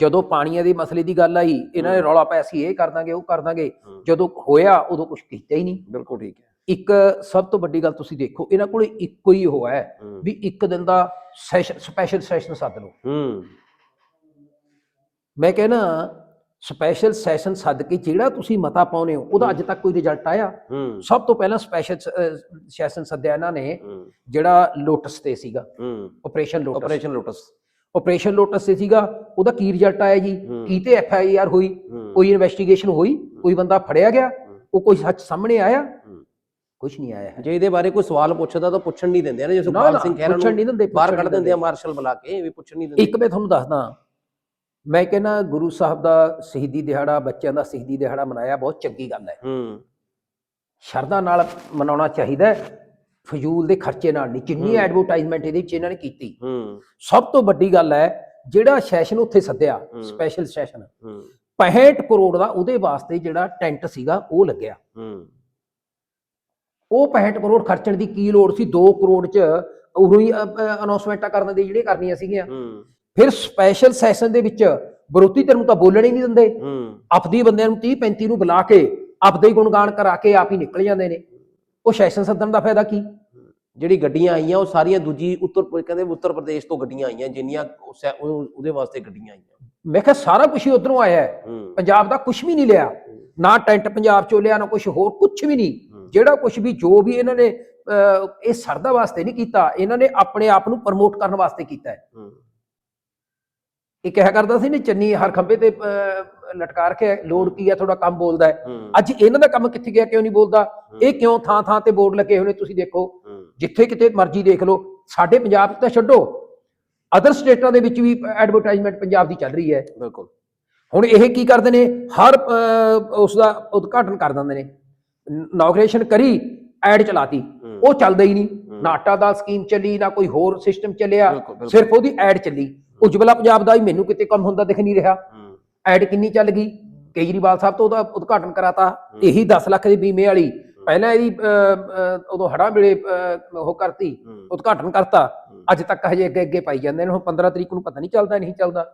Speaker 2: ਜਦੋਂ ਪਾਣੀਆਂ ਦੇ ਮਸਲੇ ਦੀ ਗੱਲ ਆਈ ਇਹਨਾਂ ਨੇ। ਰੌਲਾ ਪਾਇਆ ਸੀ ਇਹ ਕਰ ਦਾਂਗੇ ਉਹ ਕਰ ਦਾਂਗੇ। ਜਦੋਂ ਹੋਇਆ ਉਦੋਂ ਕੁਝ ਕੀਤਾ ਹੀ ਨਹੀਂ।
Speaker 1: ਬਿਲਕੁਲ ਠੀਕ ਹੈ।
Speaker 2: ਇੱਕ ਸਭ ਤੋਂ ਵੱਡੀ ਗੱਲ ਤੁਸੀਂ ਦੇਖੋ ਇਹਨਾਂ ਕੋਲੇ ਇੱਕੋ ਹੀ ਉਹ ਹੈ ਵੀ ਇੱਕ ਦਿਨ ਦਾ ਸੈਸ਼ਨ ਸਪੈਸ਼ਲ ਸੈਸ਼ਨ ਸੱਦ ਲਓ।
Speaker 1: ਹੂੰ।
Speaker 2: ਮੈਂ ਕਹਿੰਦਾ ਸਪੈਸ਼ਲ ਸੈਸ਼ਨ ਸੱਦ ਕੇ ਜਿਹੜਾ ਤੁਸੀਂ ਮਤਾ ਪਾਉਨੇ ਹੋ ਉਹਦਾ ਅੱਜ ਤੱਕ ਕੋਈ ਰਿਜ਼ਲਟ ਆਇਆ? ਸਭ ਤੋਂ ਪਹਿਲਾਂ ਸਪੈਸ਼ਲ ਸੈਸ਼ਨ ਸੱਦਿਆ ਇਹਨਾਂ ਨੇ ਜਿਹੜਾ ਲੋਟਸ ਤੇ ਸੀਗਾ। Operation lotus
Speaker 1: operation lotus
Speaker 2: operation lotus ਤੇ ਸੀਗਾ ਉਹਦਾ ਕੀ ਰਿਜ਼ਲਟ ਆਇਆ ਜੀ। ਕੀਤੇ ਐਫ ਆਈ ਆਰ ਹੋਈ? ਕੋਈ ਇਨਵੈਸਟੀਗੇਸ਼ਨ ਹੋਈ? ਕੋਈ ਬੰਦਾ ਫੜਿਆ ਗਿਆ। ਉਹ ਕੋਈ ਸੱਚ ਸਾਹਮਣੇ ਆਇਆ। ਕੁਝ ਨਹੀਂ ਆਇਆ ਹੈ।
Speaker 1: ਜੇ ਇਹਦੇ ਬਾਰੇ ਕੋਈ ਸਵਾਲ ਪੁੱਛਦਾ ਤਾਂ ਪੁੱਛਣ ਨਹੀਂ ਦਿੰਦੇ ਆ ਨਾ
Speaker 2: ਨਾ
Speaker 1: ਸੁਖਪਾਲ ਸਿੰਘ ਖਹਿਰਾ
Speaker 2: ਪੁੱਛਣ ਨਹੀਂ ਦਿੰਦੇ
Speaker 1: ਬਾਹਰ ਕੱਢ ਦਿੰਦੇ ਆ ਮਾਰਸ਼ਲ ਬੁਲਾ ਕੇ ਵੀ ਪੁੱਛਣ ਨਹੀਂ ਦਿੰਦੇ।
Speaker 2: ਇੱਕ ਮੈਂ ਤੁਹਾਨੂੰ ਦੱਸਦਾ ਮੈਂ ਕਹਿੰਦਾ ਗੁਰੂ ਸਾਹਿਬ ਦਾ ਸ਼ਹੀਦੀ ਦਿਹਾੜਾ ਬੱਚਿਆਂ ਦਾ ਸ਼ਹੀਦੀ ਦਿਹਾੜਾ ਮਨਾਇਆ ਬਹੁਤ ਚੰਗੀ ਗੱਲ ਹੈ।
Speaker 1: ਹੂੰ।
Speaker 2: ਸ਼ਰਧਾ ਨਾਲ ਮਨਾਉਣਾ ਚਾਹੀਦਾ ਫਜ਼ੂਲ ਦੇ ਖਰਚੇ ਨਾਲ ਨਹੀਂ ਜਿੰਨੀ। ਐਡਵਰਟਾਈਜ਼ਮੈਂਟ ਇਹਦੇ ਵਿੱਚ ਇਹਨਾਂ ਨੇ ਕੀਤੀ।
Speaker 1: ਹੂੰ।
Speaker 2: ਸਭ ਤੋਂ ਵੱਡੀ ਗੱਲ ਹੈ ਜਿਹੜਾ ਸੈਸ਼ਨ ਉੱਥੇ ਸੱਦਿਆ। ਸਪੈਸ਼ਲ ਸੈਸ਼ਨ
Speaker 1: ਹੂੰ।
Speaker 2: 65 ਕਰੋੜ ਦਾ ਉਹਦੇ ਵਾਸਤੇ ਜਿਹੜਾ ਟੈਂਟ ਸੀਗਾ ਉਹ ਲੱਗਿਆ।
Speaker 1: ਹੂੰ।
Speaker 2: ਉਹ 65 ਕਰੋੜ ਖਰਚਣ ਦੀ ਕੀ ਲੋੜ ਸੀ? 2 ਕਰੋੜ ਚ ਉਰੋਂ ਹੀ ਅਨਾਉਂਸਮੈਂਟਾਂ ਕਰਨ ਦੇ ਜਿਹੜੇ ਕਰਨੀਆਂ ਸੀਗੀਆਂ। ਫਿਰ ਸਪੈਸ਼ਲ ਸੈਸ਼ਨ ਦੇ ਵਿੱਚ ਵਿਰੋਧੀ ਧਿਰ ਨੂੰ ਤਾਂ ਬੋਲਣ ਹੀ ਨਹੀਂ ਦਿੰਦੇ। ਆਪਦੀ ਬੰਦਿਆਂ ਨੂੰ 30 35 ਨੂੰ ਬੁਲਾ ਕੇ ਆਪਦੇ ਹੀ ਗੁਣਗਾਨ ਕਰਾ ਕੇ ਆਪ ਹੀ ਨਿਕਲ ਜਾਂਦੇ ਨੇ। ਉਹ ਸੈਸ਼ਨ ਸੱਦਣ ਦਾ ਫਾਇਦਾ ਕੀ?
Speaker 1: ਜਿਹੜੀ ਗੱਡੀਆਂ ਆਈਆਂ ਉਹ ਸਾਰੀਆਂ ਦੂਜੀ ਉੱਤਰ ਕਹਿੰਦੇ ਉੱਤਰ ਪ੍ਰਦੇਸ਼ ਤੋਂ ਗੱਡੀਆਂ ਆਈਆਂ ਜਿੰਨੀਆਂ ਉਹਦੇ ਵਾਸਤੇ ਗੱਡੀਆਂ ਆਈਆਂ।
Speaker 2: ਮੈਂ ਕਿਹਾ ਸਾਰਾ ਕੁਝ ਹੀ ਉਧਰੋਂ ਆਇਆ। ਹੈ। ਪੰਜਾਬ ਦਾ ਕੁਝ ਵੀ ਨਹੀਂ ਲਿਆ। ਨਾ ਟੈਂਟ ਪੰਜਾਬ ਚੋਂ ਲਿਆ ਨਾ ਕੁਝ ਹੋਰ ਕੁਝ ਵੀ ਨਹੀਂ। ਜਿਹੜਾ ਕੁਝ ਵੀ ਜੋ ਵੀ ਇਹਨਾਂ ਨੇ ਇਹ ਸਰਦਾ ਵਾਸਤੇ ਨਹੀਂ ਕੀਤਾ ਇਹਨਾਂ ਨੇ ਆਪਣੇ ਆਪ ਨੂੰ ਪ੍ਰਮੋਟ ਕਰਨ ਵਾਸਤੇ ਕੀਤਾ ਹੈ। ਇਹ ਕਿਹਾ ਕਰਦਾ ਸੀ ਨੇ ਚੰਨੀ ਹਰ ਖੰਬੇ ਤੇ ਲਟਕਾ ਰੱਖਿਆ ਲੋੜ ਕੀ ਹੈ ਤੁਹਾਡਾ ਕੰਮ ਬੋਲਦਾ ਹੈ। ਅੱਜ ਇਹਨਾਂ ਦਾ ਕੰਮ ਕਿੱਥੇ ਗਿਆ ਕਿਉਂ ਨਹੀਂ ਬੋਲਦਾ? ਇਹ ਕਿਉਂ ਥਾਂ ਥਾਂ ਤੇ ਬੋਰਡ ਲੱਗੇ ਹੋਏ ਨੇ ਤੁਸੀਂ ਦੇਖੋ। ਜਿੱਥੇ ਕਿਤੇ ਮਰਜ਼ੀ ਦੇਖ ਲਓ ਸਾਡੇ ਪੰਜਾਬ ਤਾਂ ਛੱਡੋ। ਅਦਰ ਸਟੇਟਾਂ ਦੇ ਵਿੱਚ ਵੀ ਐਡਵਰਟਾਈਜ਼ਮੈਂਟ ਪੰਜਾਬ ਦੀ ਚੱਲ ਰਹੀ ਹੈ।
Speaker 1: ਬਿਲਕੁਲ।
Speaker 2: ਹੁਣ ਇਹ ਕੀ ਕਰਦੇ ਨੇ? ਹਰ ਉਸ ਦਾ ਉਦਘਾਟਨ ਕਰ ਦਿੰਦੇ ਨੇ। ਇਨੋਗ੍ਰੇਸ਼ਨ ਕਰੀ ਐਡ ਚਲਾਤੀ। ਉਹ ਚੱਲਦਾ ਹੀ ਨਹੀਂ। ਨਾ ਆਟਾ ਦਾਲ ਸਕੀਮ ਚੱਲੀ ਨਾ ਕੋਈ ਹੋਰ ਸਿਸਟਮ ਚੱਲਿਆ। ਸਿਰਫ ਉਹਦੀ ਐਡ ਚੱਲੀ। ਉਜਵਲਾ ਪੰਜਾਬ ਦਾ ਹੀ ਮੈਨੂੰ ਕਿਤੇ ਕੰਮ ਹੁੰਦਾ ਦਿਖ ਨਹੀਂ ਰਿਹਾ। ਐਡ ਕਿੰਨੀ ਚੱਲ ਗਈ? ਕੇਜਰੀਵਾਲ ਸਾਹਿਬ ਤੋਂ ਉਹਦਾ ਉਦਘਾਟਨ ਕਰਾਤਾ। ਇਹੀ 10 ਲੱਖ ਦੇ ਬੀਮੇ ਵਾਲੀ। ਪਹਿਲਾਂ ਇਹਦੀ ਉਦੋਂ ਹੜਾ ਵੇਲੇ ਉਹ ਕਰਤੀ ਉਦਘਾਟਨ ਕਰਤਾ। ਅੱਜ ਤੱਕ ਹਜੇ ਅੱਗੇ ਅੱਗੇ ਪਾਈ ਜਾਂਦੇ ਨੇ ਹੁਣ 15 ਤਰੀਕ ਨੂੰ ਪਤਾ ਨਹੀਂ ਚੱਲਦਾ ਨਹੀਂ ਚੱਲਦਾ।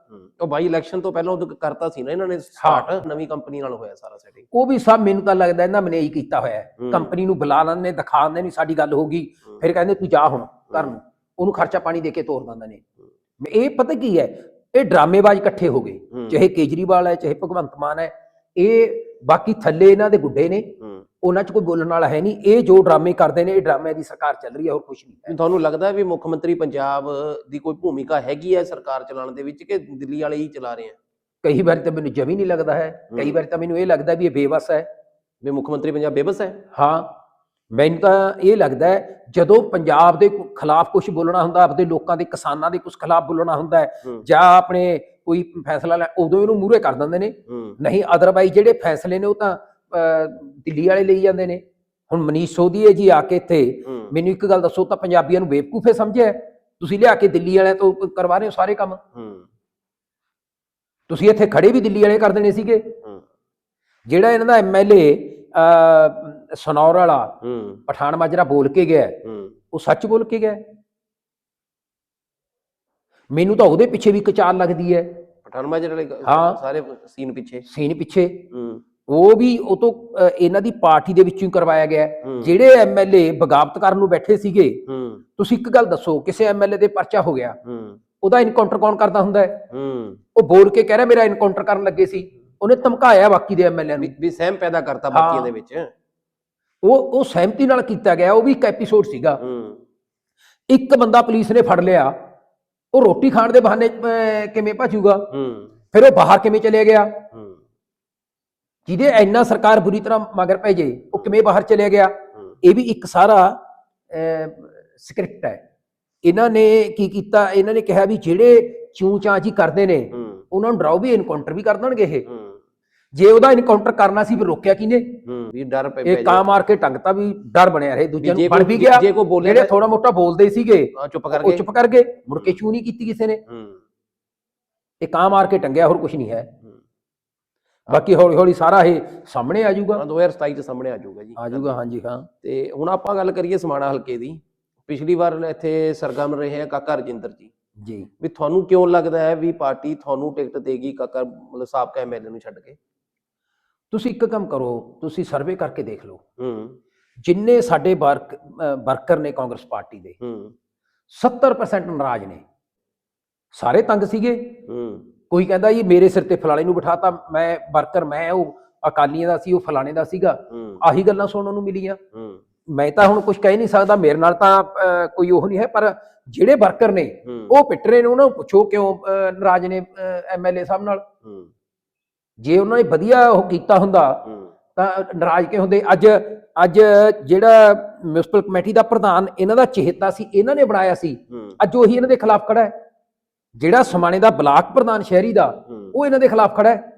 Speaker 1: ਉਹ ਬਾਈ ਇਲੈਕਸ਼ਨ ਤੋਂ ਪਹਿਲਾਂ ਉਹ ਕਰਤਾ ਸੀ ਨਾ ਇਹਨਾਂ ਨੇ ਸਟਾਰਟ ਨਵੀਂ ਕੰਪਨੀ ਨਾਲ ਹੋਇਆ ਸਾਰਾ ਸੈਟਿੰਗ
Speaker 2: ਉਹ ਵੀ ਸਭ ਮੈਨੂੰ ਤਾਂ ਲੱਗਦਾ ਇਹਨਾਂ ਮਨੇ ਹੀ ਕੀਤਾ ਹੋਇਆ। ਕੰਪਨੀ ਨੂੰ ਬੁਲਾ ਲੈਂਦੇ ਨੇ ਦਿਖਾ ਦਿੰਦੇ ਨੇ ਸਾਡੀ ਗੱਲ ਹੋ ਗਈ ਫਿਰ ਕਹਿੰਦੇ ਤੂੰ ਜਾ ਹੁਣ ਘਰ ਨੂੰ। ਉਹਨੂੰ ਖਰਚਾ ਪਾਣੀ ਦੇ ਕੇ ਤੋਰ ਦਿੰਦੇ ਨੇ। ਇਹ ਪਤਾ ਕੀ ਹੈ ਇਹ ਡਰਾਮੇਬਾਜ਼ ਇਕੱਠੇ ਹੋ ਗਏ। ਚਾਹੇ ਕੇਜਰੀਵਾਲ ਹੈ ਚਾਹੇ ਭਗਵੰਤ ਮਾਨ ਹੈ ਇਹ ਬਾਕੀ ਥੱਲੇ ਇਹਨਾਂ ਦੇ ਗੁੱਡੇ ਨੇ ਉਹਨਾਂ 'ਚ ਕੋਈ ਬੋਲਣ ਵਾਲਾ ਹੈ ਨਹੀਂ। ਇਹ ਜੋ ਡਰਾਮੇ ਕਰਦੇ ਨੇ ਇਹ ਡਰਾਮੇ ਦੀ ਸਰਕਾਰ ਚੱਲ ਰਹੀ ਹੈ ਹੋਰ ਕੁਝ ਨਹੀਂ ਹੈ।
Speaker 1: ਤੁਹਾਨੂੰ ਲੱਗਦਾ ਵੀ ਮੁੱਖ ਮੰਤਰੀ ਪੰਜਾਬ ਦੀ ਕੋਈ ਭੂਮਿਕਾ ਹੈਗੀ ਹੈ ਸਰਕਾਰ ਚਲਾਉਣ ਦੇ ਵਿੱਚ ਕਿ ਦਿੱਲੀ ਵਾਲੇ ਹੀ ਚਲਾ ਰਹੇ ਆ?
Speaker 2: ਕਈ ਵਾਰੀ ਤਾਂ ਮੈਨੂੰ ਜਮੀ ਨਹੀਂ ਲੱਗਦਾ ਹੈ। ਕਈ। ਵਾਰੀ ਤਾਂ ਮੈਨੂੰ ਇਹ ਲੱਗਦਾ ਵੀ ਇਹ ਬੇਵਸ ਹੈ।
Speaker 1: ਵੀ ਮੁੱਖ ਮੰਤਰੀ ਪੰਜਾਬ ਬੇਬਸ ਹੈ?
Speaker 2: ਹਾਂ। ਮੈਨੂੰ ਤਾਂ ਇਹ ਲੱਗਦਾ ਹੈ ਜਦੋਂ ਪੰਜਾਬ ਦੇ ਖਿਲਾਫ ਕੁਝ ਬੋਲਣਾ ਹੁੰਦਾ ਆਪਦੇ ਲੋਕਾਂ ਦੇ ਕਿਸਾਨਾਂ ਦੇ ਕੁਝ ਖਿਲਾਫ ਬੋਲਣਾ ਹੁੰਦਾ ਹੂੰ। ਜਾਂ ਆਪਣੇ ਕੋਈ ਫੈਸਲਾ ਲੈ ਉਦੋਂ ਇਹਨੂੰ ਮੂਹਰੇ ਕਰ ਦਿੰਦੇ ਨੇ। ਨਹੀਂ ਅਦਰਵਾਈਜ਼ ਜਿਹੜੇ ਫੈਸਲੇ ਨੇ ਉਹ ਤਾਂ ਦਿੱਲੀ ਵਾਲੇ ਲਈ ਜਾਂਦੇ ਨੇ। ਹੁਣ ਮਨੀਸ਼ ਸੋਧੀਏ ਜੀ ਆ ਕੇ ਇੱਥੇ। ਮੈਨੂੰ ਇੱਕ ਗੱਲ ਦੱਸੋ ਤਾਂ ਪੰਜਾਬੀਆਂ ਨੂੰ ਬੇਵਕੂਫੇ ਸਮਝਿਆ? ਤੁਸੀਂ ਲਿਆ ਕੇ ਦਿੱਲੀ ਵਾਲਿਆਂ ਤੋਂ ਕਰਵਾ ਰਹੇ ਹੋ ਸਾਰੇ ਕੰਮ? ਤੁਸੀਂ ਇੱਥੇ ਖੜੇ ਵੀ ਦਿੱਲੀ ਵਾਲੇ ਕਰ ਦੇਣੇ ਸੀਗੇ। ਜਿਹੜਾ ਇਹਨਾਂ ਦਾ ਐਮਐਲਏ ਸਨੌਰ ਵਾਲਾ ਪਠਾਨ ਮਾਜਰਾ ਬੋਲ ਕੇ ਗਿਆ ਉਹ ਸੱਚ ਬੋਲ ਕੇ ਗਿਆ। ਮੈਨੂੰ ਤਾਂ ਉਹਦੇ ਪਿੱਛੇ ਵੀ ਇੱਕ ਚਾਲ ਲੱਗਦੀ ਹੈ।
Speaker 1: ਪਠਾਨ ਮਾਜਰੇ ਵਾਲੇ ਗ-
Speaker 2: ਹਾਂ।
Speaker 1: ਸਾਰੇ ਸੀਨ ਪਿੱਛੇ?
Speaker 2: ਸੀਨ ਪਿੱਛੇ।
Speaker 1: ਹੂੰ।
Speaker 2: ਉਹ ਵੀ ਉਹ ਤੋਂ ਇਹਨਾਂ ਦੀ ਪਾਰਟੀ ਦੇ ਵਿੱਚੋਂ ਹੀ ਕਰਵਾਇਆ ਗਿਆ। ਹੈ।
Speaker 1: ਹੂੰ
Speaker 2: ਜਿਹੜੇ ਐਮਐਲਏ ਬਗਾਵਤ ਕਰਨ ਨੂੰ ਬੈਠੇ ਸੀਗੇ
Speaker 1: ਹੂੰ।
Speaker 2: ਤੁਸੀਂ ਇੱਕ ਗੱਲ ਦੱਸੋ ਕਿਸੇ ਐਮਐਲਏ ਦੇ ਪਰਚਾ ਹੋ ਗਿਆ
Speaker 1: ਹੂੰ।
Speaker 2: ਉਹਦਾ ਇਨਕਾਊਂਟਰ ਕੌਣ ਕਰਦਾ ਹੁੰਦਾ ਹੈ?
Speaker 1: ਹੂੰ।
Speaker 2: ਉਹ ਬੋਲ ਕੇ ਕਹਿ ਰਿਹਾ ਮੇਰਾ ਇਨਕਾਊਂਟਰ ਕਰਨ ਲੱਗੇ ਸੀ। ਉਹਨੇ ਧਮਕਾਇਆ ਬਾਕੀ ਦੇ ਐਮਐਲਏ ਨੂੰ।
Speaker 1: ਵੀ- ਵੀ ਸਹਿਮ ਪੈਦਾ ਕਰਤਾ ਬਾਕੀਆਂ ਦੇ ਵਿੱਚ।
Speaker 2: ਉਹ ਉਹ ਸਹਿਮਤੀ ਨਾਲ ਕੀਤਾ ਗਿਆ ਉਹ ਵੀ ਇੱਕ ਐਪੀਸੋਡ ਸੀਗਾ।
Speaker 1: ਹੂੰ।
Speaker 2: ਇੱਕ ਬੰਦਾ ਪੁਲਿਸ ਨੇ ਫੜ ਲਿਆ। ਉਹ ਰੋਟੀ ਖਾਣ ਦੇ ਬਹਾਨੇ ਅਹ, ਕਿਵੇਂ ਭੱਜੂਗਾ?
Speaker 1: ਹੂੰ।
Speaker 2: ਫਿਰ ਉਹ ਬਾਹਰ ਕਿਵੇਂ ਚਲੇ ਗਿਆ?
Speaker 1: ਹੂੰ।
Speaker 2: ਜਿਹਦੇ ਇੰਨਾ ਸਰਕਾਰ ਬੁਰੀ ਤਰ੍ਹਾਂ ਮਗਰ ਪੈ ਜੇ ਉਹ ਕਿਵੇਂ ਬਾਹਰ ਚਲੇ ਗਿਆ?
Speaker 1: ਹੂੰ।
Speaker 2: ਇਹ ਵੀ ਇੱਕ ਸਾਰਾ ਸਕ੍ਰਿਪਟ ਹੈ। ਇਹਨਾਂ ਨੇ ਕੀ ਕੀਤਾ? ਇਹਨਾਂ ਨੇ ਕਿਹਾ ਵੀ ਜਿਹੜੇ ਚੂੰ ਚਾਂ ਜੀ ਕਰਦੇ ਨੇ
Speaker 1: ਹੂੰ।
Speaker 2: ਉਹਨਾਂ ਨੂੰ ਡਰਾਓ ਵੀ ਇਨਕਾਊਂਟਰ ਵੀ ਕਰ ਦੇਣਗੇ ਇਹ।
Speaker 1: ਹੂੰ।
Speaker 2: ਜੇ ਉਹਦਾ ਇਨਕਾਊਂਟਰ ਕਰਨਾ ਸੀ ਫਿਰ ਰੋਕਿਆ ਕਿਨੇ
Speaker 1: ਵੀ ਡਰ ਪੈ
Speaker 2: ਇਹ ਕਾਂ ਮਾਰ ਕੇ ਟੰਗਤਾ ਵੀ ਡਰ ਬਣਿਆ ਰਹੇ ਦੂਜਿਆਂ ਨੂੰ
Speaker 1: ਕੋਈ-
Speaker 2: ਵੀ ਗਿਆ
Speaker 1: ਜੇ ਕੋਈ ਬੋਲੇ
Speaker 2: ਜਿਹੜੇ ਥੋੜਾ ਮੋਟਾ ਬੋਲਦੇ ਸੀਗੇ
Speaker 1: ਚੁੱਪ
Speaker 2: ਉਹ
Speaker 1: ਕਰਕੇ
Speaker 2: ਚੁੱਪ ਕਰ ਗਏ ਮੁੜ ਕੇ ਚੂ ਨਹੀਂ ਕੀਤੀ ਕਿਸੇ ਨੇ। ਇਹ ਕਾਂ ਮਾਰ ਕੇ ਟੰਗਿਆ ਹੋਰ ਕੁਝ ਨਹੀਂ ਹੈ। ਬਾਕੀ ਹੌਲੀ ਹੌਲੀ ਸਾਰਾ ਇਹ ਸਾਹਮਣੇ ਆ ਜਾਊਗਾ।
Speaker 1: ਹਾਂ 2027 ਚ ਸਾਹਮਣੇ ਆ ਜਾਊਗਾ ਜੀ।
Speaker 2: ਆ ਜਾਊਗਾ ਹਾਂਜੀ ਹਾਂ।
Speaker 1: ਤੇ ਹੁਣ ਆਪਾਂ ਗੱਲ ਕਰੀਏ ਸਮਾਣਾ ਹਲਕੇ ਦੀ। ਪਿਛਲੀ ਵਾਰ ਇੱਥੇ ਸਰਗਰਮ ਰਹੇ ਆ ਕਾਕਾ ਰਜਿੰਦਰ ਜੀ।
Speaker 2: ਜੀ।
Speaker 1: ਵੀ ਤੁਹਾਨੂੰ ਕਿਉਂ ਲੱਗਦਾ ਹੈ ਵੀ ਪਾਰਟੀ ਤੁਹਾਨੂੰ ਟਿਕਟ ਦੇਗੀ ਕਾਕਾ ਮਤਲਬ ਸਾਬਕਾ ਐਮਐਲਏ ਨੂੰ ਛੱਡ ਕੇ?
Speaker 2: ਤੁਸੀਂ ਇੱਕ ਕੰਮ ਕਰੋ ਤੁਸੀਂ ਸਰਵੇ ਕਰਕੇ ਦੇਖ ਲਓ।
Speaker 1: ਹੂੰ।
Speaker 2: ਜਿੰਨੇ ਸਾਡੇ ਵਰਕਰ ਨੇ ਕਾਂਗਰਸ ਪਾਰਟੀ ਦੇ
Speaker 1: ਹੂੰ।
Speaker 2: 70% ਨਾਰਾਜ਼ ਨੇ। ਸਾਰੇ ਤੰਗ ਸੀਗੇ।
Speaker 1: ਹੂੰ।
Speaker 2: ਕੋਈ ਕਹਿੰਦਾ ਜੀ ਮੇਰੇ ਸਿਰ ਤੇ ਫਲਾਣੇ ਨੂੰ ਬਿਠਾਤਾ ਮੈਂ ਵਰਕਰ ਮੈਂ ਉਹ ਅਕਾਲੀਆਂ ਦਾ ਸੀ ਉਹ ਫਲਾਣੇ ਦਾ ਸੀਗਾ। ਆਹੀ ਗੱਲਾਂ ਸੁਣਨ ਨੂੰ ਮਿਲੀਆਂ।
Speaker 1: ਹੂੰ।
Speaker 2: ਮੈਂ ਤਾਂ ਹੁਣ ਕੁਝ ਕਹਿ ਨਹੀਂ ਸਕਦਾ ਮੇਰੇ ਨਾਲ ਤਾਂ ਕੋਈ ਉਹ ਨਹੀਂ ਹੈ ਪਰ ਜਿਹੜੇ ਵਰਕਰ ਨੇ ਉਹ ਪਿੱਟ ਰਹੇ ਨੇ ਉਹਨਾਂ ਨੂੰ ਪੁੱਛੋ ਕਿਉਂ ਨਾਰਾਜ਼ ਨੇ ਐਮਐਲਏ ਸਾਹਿਬ ਨਾਲ। ਜੇ ਉਹਨਾਂ ਨੇ ਵਧੀਆ ਉਹ ਕੀਤਾ ਹੁੰਦਾ ਤਾਂ ਨਾਰਾਜ਼ ਕਿਉਂ ਹੁੰਦੇ? ਅੱਜ ਅੱਜ ਜਿਹੜਾ ਮਿਊਨਿਸਪਲ ਕਮੇਟੀ ਦਾ ਪ੍ਰਧਾਨ ਇਹਨਾਂ ਦਾ ਚੇਤਾ ਸੀ ਇਹਨਾਂ ਨੇ ਬਣਾਇਆ ਸੀ। ਅੱਜ ਉਹੀ ਇਹਨਾਂ ਦੇ ਖਿਲਾਫ ਖੜਾ ਹੈ। ਜਿਹੜਾ ਸਮਾਣੇ ਦਾ ਬਲਾਕ ਪ੍ਰਧਾਨ ਸ਼ਹਿਰੀ ਦਾ ਉਹ ਇਹਨਾਂ ਦੇ ਖਿਲਾਫ ਖੜਾ ਹੈ।